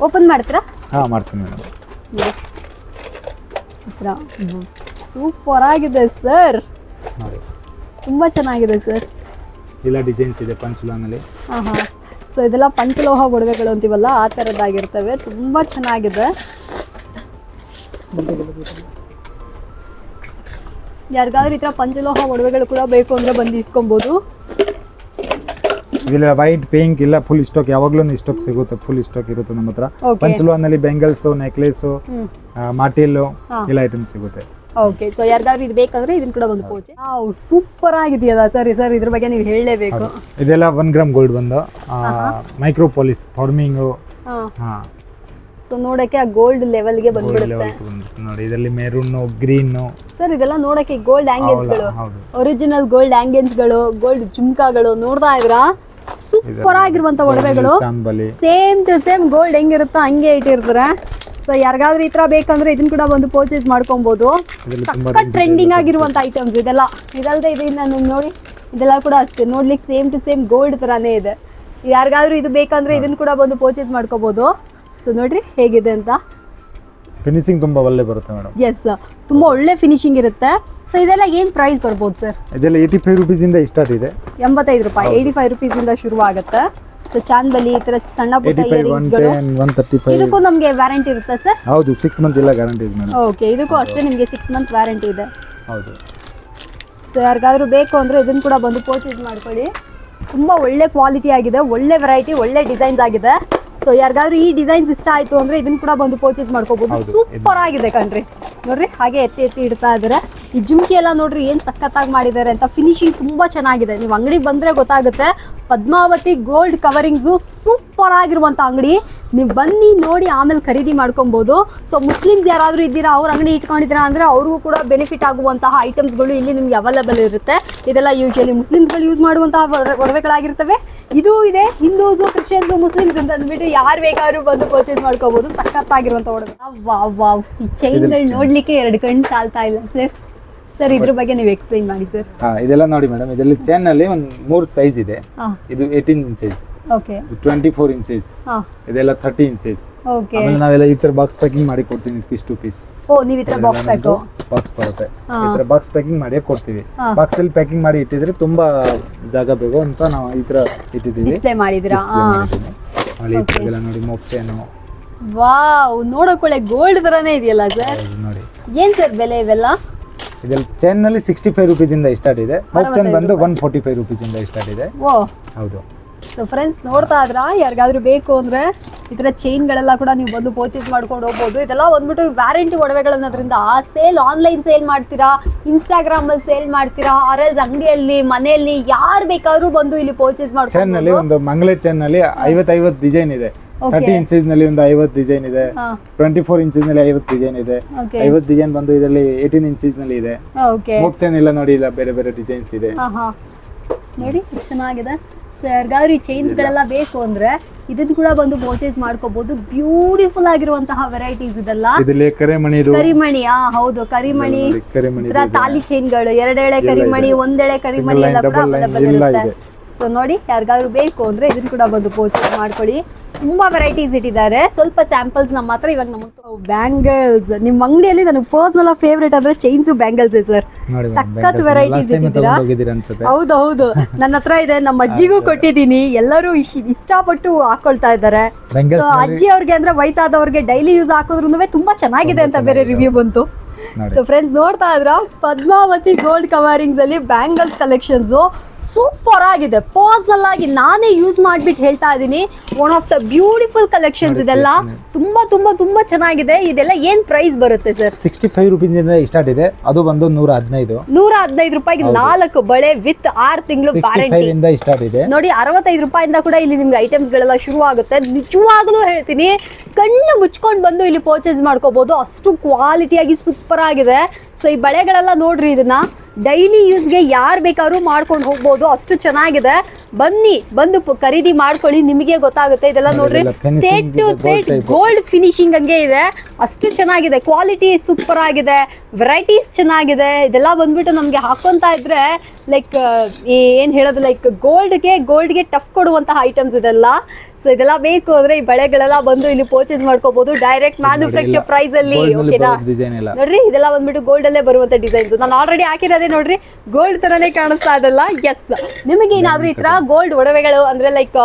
ಓಪನ್ ಮಾಡ್ತೀರಾ? ಹಾ ಮಾಡ್ತೀನಿ ಮೇಡಮ್. ಸೂಪರ್ ಆಗಿದೆ ಸರ್ ತುಂಬಾ ಚೆನ್ನಾಗಿದೆ ಸರ್ ಇಲ್ಲ ಡಿಸೈನ್ಸ್ ಇದೆ ಪಂಚಲೋನಲ್ಲಿ ಹಾಂ ಹಾಂ ಸೊ ಇದೆಲ್ಲ ಪಂಚಲೋಹ ಒಡವೆಗಳು ಅಂತೀವಲ್ಲ ಆ ಥರದ್ದಾಗಿರ್ತವೆ ತುಂಬ ಚೆನ್ನಾಗಿದೆ. ಯಾರಿಗಾದ್ರೂ ಈ ಥರ ಪಂಚಲೋಹ ಒಡವೆಗಳು ಕೂಡ ಬೇಕು ಅಂದರೆ ಬಂದು ಇಸ್ಕೊಬೋದು. ಇದೆಲ್ಲ ವೈಟ್ ಪಿಂಕ್ ಇಲ್ಲ ಫುಲ್ ಸ್ಟಾಕ್ ಯಾವಾಗಲೂ ಸ್ಟಾಕ್ ಸಿಗುತ್ತೆ ಫುಲ್ ಸ್ಟಾಕ್ ಇರುತ್ತೆ ನಮ್ಮ ಹತ್ರ. ಪಂಚಲೋಹನಲ್ಲಿ ಬೆಂಗಲ್ಸು ನೆಕ್ಲೆಸು ಮಾಟಿಲ್ಲು ಎಲ್ಲ ಐಟಮ್ ಸಿಗುತ್ತೆ. ಓಕೆ ಸೊ ಯಾರ್ದಾದ್ರು ಇದು ಬೇಕಂದ್ರೆ ಇದನ್ನ ಕೂಡ ಒಂದು ಪೋಚೆ ಸೂಪರ್ ಆಗಿದೆಯಲ್ಲ ಸರಿ ಸರ್ ಇದ್ರ ಬಗ್ಗೆ ನೀವು ಹೇಳಲೇಬೇಕು. ಇದೆಲ್ಲ ಒನ್ ಗ್ರಾಮ್ ಗೋಲ್ಡ್ ಬಂದು ಮೈಕ್ರೋಪೋಲಿಸ್ ಫಾರ್ಮಿಂಗು ಹಾಂ. ಹಾಂ. ಸೊ ನೋಡಕ್ಕೆ ಆ ಗೋಲ್ಡ್ ಲೆವೆಲ್ಗೆ ಬಂದ್ಬಿಡುತ್ತೆ. ನೋಡಿ ಇದರಲ್ಲಿ ಮೆರೂನ್ ಗ್ರೀನ್ ಸರ್ ಇದೆಲ್ಲ ನೋಡಕ್ಕೆ ಗೋಲ್ಡ್ ಆ್ಯಂಗಲ್ಸ್ಗಳು ಹೌದು. ಒರಿಜಿನಲ್ ಗೋಲ್ಡ್ ಆ್ಯಂಗಲ್ಸ್ಗಳು ಗೋಲ್ಡ್ ಜುಮ್ಕಾಗಳು ನೋಡ್ತಾ ಇದ್ರಾ ಸೂಪರ್ ಆಗಿರುವಂತ ಒಡವೆಗಳು. ಸೇಮ್ ಟು ಸೇಮ್ ಗೋಲ್ಡ್ ಹೆಂಗಿರುತ್ತೋ ಹಂಗೆ ಇಟ್ಟಿರ್ತಾರೆ. ಸೊ ಯಾರಿಗಾದ್ರೂ ಈ ತರ ಬೇಕಂದ್ರೆ ಇದನ್ನ ಕೂಡ ಬಂದು ಪರ್ಚೇಸ್ ಮಾಡ್ಕೊಬಹುದು ಟ್ರೆಂಡಿಂಗ್ ಆಗಿರುವಂತ ಐಟಮ್ಸ್ ಇದೆಲ್ಲ. ಇದಲ್ಲದೆ ಇದನ್ನ ನೋಡಿ. ಇದೆಲ್ಲ ಕೂಡ ಅಷ್ಟೇ. ನೋಡ್ಲಿಕ್ಕೆ ಸೇಮ್ ಟು ಸೇಮ್ ಗೋಲ್ಡ್ ತರಾನೇ ಇದೆ. ಯಾರಿಗಾದ್ರೂ ಇದು ಬೇಕಂದ್ರೆ ಇದನ್ನ ಕೂಡ ಬಂದು ಪರ್ಚೇಸ್ ಮಾಡ್ಕೋಬಹುದು ಸೊ ನೋಡ್ರಿ ಹೇಗಿದೆ ಅಂತ. ಫಿನಿಶಿಂಗ್ ತುಂಬಾ ಒಳ್ಳೆ ಬರುತ್ತೆ ಮೇಡಮ್ ಎಸ್ ತುಂಬಾ ಒಳ್ಳೆ ಫಿನಿಶಿಂಗ್ ಇರುತ್ತೆ. ಸೊ ಇದೆಲ್ಲ ಏನು ಪ್ರೈಸ್ ಬರ್ಬೋದು ಸರ್ ಇದೆಲ್ಲ ಏಯ್ಟಿ ಫೈವ್ ಇಂದ ಸ್ಟಾರ್ಟ್ ಇದೆ. ಎಂಬತ್ತೈದು ರೂಪಾಯಿ. ಏಯ್ಟಿ ಫೈವ್ ಇಂದ ಶುರು ಆಗುತ್ತೆ ಸೊ ಚಾಂದಲ್ಲಿ ಈ ತರ ಸಣ್ಣ ಪುಟ್ಟ ಇಯರಿಂಗ್ಸ್ ಇದಕ್ಕೂ ನಮಗೆ ವ್ಯಾರಂಟಿ ಇರುತ್ತಾ ಸರ್ ಹೌದು ಸಿಕ್ಸ್ ಮಂತ್ ಇಲ್ಲ ಗ್ಯಾರಂಟಿ ಇದೆ ಮೇಡಮ್ ಓಕೆ ಇದಕ್ಕೂ ಅಷ್ಟೇ ನಿಮಗೆ ಸಿಕ್ಸ್ ಮಂತ್ ವ್ಯಾರಂಟಿ ಇದೆ. ಹೌದು. ಸೊ ಯಾರಿಗಾದ್ರೂ ಬೇಕು ಅಂದ್ರೆ ಇದನ್ನು ಕೂಡ ಬಂದು ಪರ್ಚೇಸ್ ಮಾಡ್ಕೊಳ್ಳಿ. ತುಂಬಾ ಒಳ್ಳೆ ಕ್ವಾಲಿಟಿ ಆಗಿದೆ ಒಳ್ಳೆ ವೆರೈಟಿ ಒಳ್ಳೆ ಡಿಸೈನ್ಸ್ ಆಗಿದೆ. ಸೊ ಯಾರಿಗಾದ್ರೂ ಈ ಡಿಸೈನ್ಸ್ ಇಷ್ಟ ಆಯ್ತು ಅಂದ್ರೆ ಇದನ್ನು ಕೂಡ ಬಂದು ಪರ್ಚೇಸ್ ಮಾಡ್ಕೋಬೋದು. ಸೂಪರ್ ಆಗಿದೆ ಕಣ್ರಿ. ನೋಡ್ರಿ ಹಾಗೆ ಎತ್ತಿ ಎತ್ತಿ ಇಡ್ತಾ ಇದ್ದಾರೆ ಈ ಜುಮ್ಕಿ ಎಲ್ಲ ನೋಡ್ರಿ ಏನು ಸಖತ್ತಾಗಿ ಮಾಡಿದ್ದಾರೆ ಅಂತ. ಫಿನಿಶಿಂಗ್ ತುಂಬಾ ಚೆನ್ನಾಗಿದೆ. ನೀವು ಅಂಗಡಿಗೆ ಬಂದ್ರೆ ಗೊತ್ತಾಗುತ್ತೆ. ಪದ್ಮಾವತಿ ಗೋಲ್ಡ್ ಕವರಿಂಗ್ಸ್ ಸೂಪರ್ ಆಗಿರುವಂತ ಆಗಿರುವಂಥ ಅಂಗಡಿ. ನೀವು ಬನ್ನಿ ನೋಡಿ ಆಮೇಲೆ ಖರೀದಿ ಮಾಡ್ಕೊಬೋದು. ಸೊ ಮುಸ್ಲಿಮ್ಸ್ ಯಾರಾದರೂ ಇದ್ದೀರಾ ಅವ್ರ ಅಂಗಡಿ ಇಟ್ಕೊಂಡಿದ್ದೀರಾ ಅಂದ್ರೆ ಅವ್ರಿಗೂ ಕೂಡ ಬೆನಿಫಿಟ್ ಆಗುವಂತಹ ಐಟಮ್ಸ್ಗಳು ಇಲ್ಲಿ ನಿಮ್ಗೆ ಅವೈಲೇಬಲ್ ಇರುತ್ತೆ. ಇದೆಲ್ಲ ಯೂಶಲಿ ಮುಸ್ಲಿಮ್ಸ್ಗಳು ಯೂಸ್ ಮಾಡುವಂತಹ ಒಡ- ಒಡವೆಗಳಾಗಿರ್ತವೆ. ಇದು ಇದೆ. ಹಿಂದೂಸು ಕ್ರಿಶ್ಚಿಯನ್ಸು ಮುಸ್ಲಿಮ್ಸ್ ಅಂತ ಅಂದ್ಬಿಟ್ಟು ಯಾರು ಬೇಕಾದ್ರೂ ಬಂದು ಪರ್ಚೇಸ್ ಮಾಡ್ಕೋಬಹುದು ಸಖತ್ತಾಗಿರುವಂತ ಒಡವೆ. ವಾವ್ ವಾವ್ ಈ ಚೈನ್ಗಳು ನೋಡ್ಲಿಕ್ಕೆ ಎರಡು ಕಣ್ಣು ಸಾಲ್ತಾ ಇಲ್ಲ ಸರ್ ಸರ್ ಇದ್ರ ಬಗ್ಗೆ ನೀವು ಎಕ್ಸ್ಪ್ಲೈನ್ ಮಾಡಿ ಸರ್. ಹಾ ಇದೆಲ್ಲ ನೋಡಿ ಮೇಡಮ್ ಇದರಲ್ಲಿ ಚೈನ್ ಅಲ್ಲಿ ಒಂದು ಮೂರು ಸೈಜ್ ಇದೆ. ಹಾಂ. ಇದು eighteen inches okay twenty four inches ಹಾ. ಇದೆಲ್ಲ ಥರ್ಟಿ ಇಂಚಸ್ ಓಕೆ ಆಮೇಲೆ ನಾವೆಲ್ಲ ಈ ತರ ಬಾಕ್ಸ್ ಪ್ಯಾಕಿಂಗ್ ಮಾಡಿ ಕೊಡ್ತೀನಿ ಪೀಸ್ ಟು ಪೀಸ್ ಓ ನೀವು ಈ ಥರ ಬಾಕ್ಸ್ ಪ್ಯಾಕು ಬಾಕ್ಸ್ ಬರುತ್ತೆ. ಈ ತರ ಬಾಕ್ಸ್ ಪ್ಯಾಕಿಂಗ್ ಮಾಡಿ ಕೊಡ್ತೀವಿ. ಹಾ. ಬಾಕ್ಸ್ ಅಲ್ಲಿ ಪ್ಯಾಕಿಂಗ್ ಮಾಡಿ ಇಟ್ಟಿದ್ರೆ ತುಂಬಾ ಜಾಗ ಬೇಕು ಅಂತ ನಾವು ಈ ತರ ಇಟ್ಟಿದ್ದೀವಿ. ಡಿಸ್ಪ್ಲೇ ಮಾಡಿದ್ದೀರಾ? Display ಮಾಡಿದ್ದೀನಿ. ಆಮೇಲೆ ಈ ಥರದ್ದೆಲ್ಲ ನೋಡಿ ಮೋಪ್ ಚೇನು ವಾವ್ ನೋಡೋಕೊಳ್ಳೆ ಗೋಲ್ಡ್ ತರನೇ ಇದೆಯಲ್ಲ ಸರ್? ನೋಡಿ. ಏನ್ ಸರ್ ಬೆಲೆ ಇವೆಲ್ಲ? ಇದರಲ್ಲಿ ಚೈನ್ನಲ್ಲಿ ಸಿಕ್ಸ್ಟಿ ಫೈವ್ ರುಪೀಸ್ ಇಂದ. ಸ್ಟಾರ್ಟ್ ಇದೆ ಚೆನ್ ಬಂದು ಒನ್ ಫೋರ್ಟಿ ಫೈವ್ ರುಪೀಸ್ ಇಂದ ಸ್ಟಾರ್ಟ್ ಇದೆ. ಓ. ಹೌದು. ಸೊ ಫ್ರೆಂಡ್ಸ್ ನೋಡ್ತಾ ಇದ್ರ ಯಾರಿಗಾದ್ರೂ ಬೇಕು ಅಂದ್ರೆ ಈ ಚೈನ್ ಚೈನ್ಗಳೆಲ್ಲ ಕೂಡ ನೀವು ಬಂದು ಪರ್ಚೇಸ್ ಮಾಡ್ಕೊಂಡು ಹೋಗ್ಬೋದು. ಇದೆಲ್ಲ ಬಂದ್ಬಿಟ್ಟು ವ್ಯಾರಂಟಿ ಒಡವೆಗಳನ್ನೋದ್ರಿಂದ ಸೇಲ್ ಆನ್ಲೈನ್ ಸೇಲ್ ಮಾಡ್ತೀರಾ? ಇನ್ಸ್ಟಾಗ್ರಾಮ್ ಅಲ್ಲಿ ಸೇಲ್ ಮಾಡ್ತೀರಾ? ಆರ್ಎಲ್ಸ್ ಅಂಗಡಿಯಲ್ಲಿ ಮನೆಯಲ್ಲಿ ಯಾರು ಬೇಕಾದ್ರೂ ಬಂದು ಇಲ್ಲಿ ಪರ್ಚೇಸ್ ಚೈನ್ನಲ್ಲಿ ಮಾಡ್ಕೊಂಡು ಒಂದು ಮಂಗಳೇ ಚೈನ್ನಲ್ಲಿ ಐವತ್ತೈವತ್ತು ಐವತ್ ಡಿಸೈನ್ ಇದೆ. ಥರ್ಟಿ ಇಂಚಸ್ನಲ್ಲಿ ಒಂದು ಐವತ್ ಡಿಸೈನ್ ಇದೆ. ಟ್ವೆಂಟಿ ಫೋರ್ ಇಂಚಸ್ನಲ್ಲಿ ಐವತ್ ಡಿಸೈನ್ ಇದೆ. ಐವತ್ತು ಐವತ್ ಡಿಸೈನ್ ಬಂದು ಇದರಲ್ಲಿ ಏಯ್ಟೀನ್ ಇಂಚಸ್ನಲ್ಲಿ ಇದೆ. ಓಕೆ ಚೈನ್ ಚೆನ್ ಎಲ್ಲ ನೋಡಿ ಇಲ್ಲ ಬೇರೆ ಬೇರೆ ಡಿಸೈನ್ಸ್ ಇದೆ. ನೋಡಿ ಚೆನ್ನಾಗಿದೆ. ಸರ್ ಯಾರಿಗಾದ್ರೂ ಈ ಚೈನ್ಸ್ಗಳೆಲ್ಲ ಬೇಕು ಅಂದ್ರೆ ಇದನ್ನ ಕೂಡ ಬಂದು ಪರ್ಚೇಸ್ ಮಾಡ್ಕೋಬಹುದು ಬ್ಯೂಟಿಫುಲ್ ಆಗಿರುವಂತಹ ವೆರೈಟೀಸ್ ಇದೆಲ್ಲ. ಕರಿಮಣಿ ಕರಿಮಣಿ ಆ ಹೌದು. ಕರಿಮಣಿ ತಾಲಿ ಚೈನ್ಗಳು ಎರಡೆಳೆ ಕರಿಮಣಿ ಒಂದೆಳೆ ಕರಿಮಣಿ ಎಲ್ಲ ಕೂಡ ಅವೈಲಬಲ್ ಇರುತ್ತೆ. ಸೊ ನೋಡಿ ಯಾರಿಗಾದ್ರೂ ಬೇಕು ಅಂದ್ರೆ ಇದನ್ನ ಕೂಡ ಬಂದು ಪರ್ಚೇಸ್ ಮಾಡ್ಕೊಳ್ಳಿ. ತುಂಬಾ ವೆರೈಟೀಸ್ ಇಟ್ಟಿದ್ದಾರೆ. ಸ್ವಲ್ಪ ಸ್ಯಾಂಪಲ್ಸ್ ನಮ್ಮ ಹತ್ರ ಇವಾಗ ನಮ್ಮ ಬ್ಯಾಂಗಲ್ಸ್ ನಿಮ್ಮ ಅಂಗಡಿಯಲ್ಲಿ ನನಗೆ ಪರ್ಸನಲ್ ಫೇವ್ರೇಟ್ ಅಂದ್ರೆ ಚೈನ್ಸ್ ಬ್ಯಾಂಗಲ್ಸ್ ಸರ್ ಸಖತ್ ವೆರೈಟೀಸ್ ಇಟ್ಟಿದ್ದೀರಾ? ಹೌದು ಹೌದು ನನ್ನ ಹತ್ರ ಇದೆ ನಮ್ಮ ಅಜ್ಜಿಗೂ ಕೊಟ್ಟಿದ್ದೀನಿ. ಎಲ್ಲರೂ ಇಷ್ಟಪಟ್ಟು ಹಾಕೊಳ್ತಾ ಇದ್ದಾರೆ. ಸೊ ಅಜ್ಜಿ ಅವ್ರಿಗೆ ಅಂದ್ರೆ ವಯಸ್ಸಾದವ್ರಿಗೆ ಡೈಲಿ ಯೂಸ್ ಹಾಕೋದ್ರೂ ತುಂಬಾ ಚೆನ್ನಾಗಿದೆ ಅಂತ ಬೇರೆ ರಿವ್ಯೂ ಬಂತು. ಸೊ ಫ್ರೆಂಡ್ಸ್ ನೋಡ್ತಾ ಇದ್ರ? ಪದ್ಮಾವತಿ ಗೋಲ್ಡ್ ಕವರಿಂಗ್ಸ್ ಅಲ್ಲಿ ಬ್ಯಾಂಗಲ್ಸ್ ಕಲೆಕ್ಷನ್ಸ್ ಸೂಪರ್ ಆಗಿದೆ. ಪಾಸಲ್ ಆಗಿ ನಾನೇ ಯೂಸ್ ಮಾಡ್ಬಿಟ್ಟು ಹೇಳ್ತಾ ಇದ್ದೀನಿ. One of the beautiful collections ಇದೆಲ್ಲ. ತುಂಬಾ ತುಂಬಾ ತುಂಬಾ ಚೆನ್ನಾಗಿದೆ. ಇದೆಲ್ಲ ಏನ್ ಪ್ರೈಸ್ ಬರುತ್ತೆ ಸರ್ ಸಿಕ್ಸ್ಟಿ ಫೈವ್ ರುಪೀಸ್ ಇಂದ ಸ್ಟಾರ್ಟ್ ಇದೆ. ಅದು ಬಂದು ನೂರ ಹದಿನೈದು. ನೂರ ಹದಿನೈದು ರೂಪಾಯಿಗೆ ನಾಲ್ಕು ಬಳೆ ವಿತ್ ಆರು ತಿಂಗಳು ಗ್ಯಾರಂಟಿ ಸ್ಟಾರ್ಟ್ ಇದೆ ನೋಡಿ ಅರವತ್ತೈದು ರೂಪಾಯಿಂದ ಕೂಡ ಇಲ್ಲಿ ನಿಮ್ಗೆ ಐಟಮ್ಸ್ ಗಳೆಲ್ಲ ಶುರು ಆಗುತ್ತೆ ನಿಜವಾಗ್ಲೂ ಹೇಳ್ತೀನಿ ಕಣ್ಣು ಮುಚ್ಕೊಂಡು ಬಂದು ಇಲ್ಲಿ ಪರ್ಚೇಸ್ ಮಾಡ್ಕೋಬಹುದು ಅಷ್ಟು ಕ್ವಾಲಿಟಿ ಆಗಿ ಸೂಪರ್ ಆಗಿದೆ. ಸೊ ಈ ಬಳೆಗಳೆಲ್ಲ ನೋಡ್ರಿ ಇದನ್ನ. ಡೈಲಿ ಯೂಸ್ಗೆ ಯಾರು ಬೇಕಾದ್ರೂ ಮಾಡ್ಕೊಂಡು ಹೋಗ್ಬೋದು ಅಷ್ಟು ಚೆನ್ನಾಗಿದೆ. ಬನ್ನಿ ಬಂದು ಖರೀದಿ ಮಾಡ್ಕೊಳ್ಳಿ ನಿಮಗೆ ಗೊತ್ತಾಗುತ್ತೆ. ಇದೆಲ್ಲ ನೋಡ್ರಿ ಟು. ಗೋಲ್ಡ್ ಫಿನಿಶಿಂಗ್ ಹಂಗೆ ಇದೆ. ಅಷ್ಟು ಚೆನ್ನಾಗಿದೆ ಕ್ವಾಲಿಟಿ ಸೂಪರ್ ಆಗಿದೆ ವೆರೈಟೀಸ್ ಚೆನ್ನಾಗಿದೆ. ಇದೆಲ್ಲ ಬಂದ್ಬಿಟ್ಟು ನಮಗೆ ಹಾಕೊಂತ ಇದ್ರೆ ಲೈಕ್ ಏನು ಹೇಳೋದು ಲೈಕ್ ಗೋಲ್ಡ್ಗೆ ಗೋಲ್ಡ್ಗೆ ಟಫ್ ಕೊಡುವಂತಹ ಐಟಮ್ಸ್ ಇದೆಲ್ಲ. ಸೊ ಇದೆಲ್ಲ ಬೇಕು ಅಂದ್ರೆ ಈ ಬಳೆಗಳೆಲ್ಲ ಬಂದು ಇಲ್ಲಿ ಪರ್ಚೇಸ್ ಮಾಡ್ಕೋಬಹುದು ಡೈರೆಕ್ಟ್ ಮ್ಯಾನುಫ್ಯಾಕ್ಚರ್ ಪ್ರೈಸ್ ಅಲ್ಲಿ ಓಕೆನಾ ನೋಡ್ರಿ ಇದೆಲ್ಲ ಬಂದ್ಬಿಟ್ಟು ಗೋಲ್ಡ್ ಅಲ್ಲೇ ಬರುವಂತ ಡಿಸೈನ್ಸ್ ನಾನು ಆಲ್ರೆಡಿ ಹಾಕಿರೋದೇ ನೋಡ್ರಿ ಗೋಲ್ಡ್ ತರನೇ ಕಾಣಿಸ್ತಾ ಇದಲ್ಲ. ಎಸ್ ನಿಮಗೆ ಏನಾದ್ರೂ ಈ ತರ ಗೋಲ್ಡ್ ಒಡವೆಗಳು ಅಂದ್ರೆ like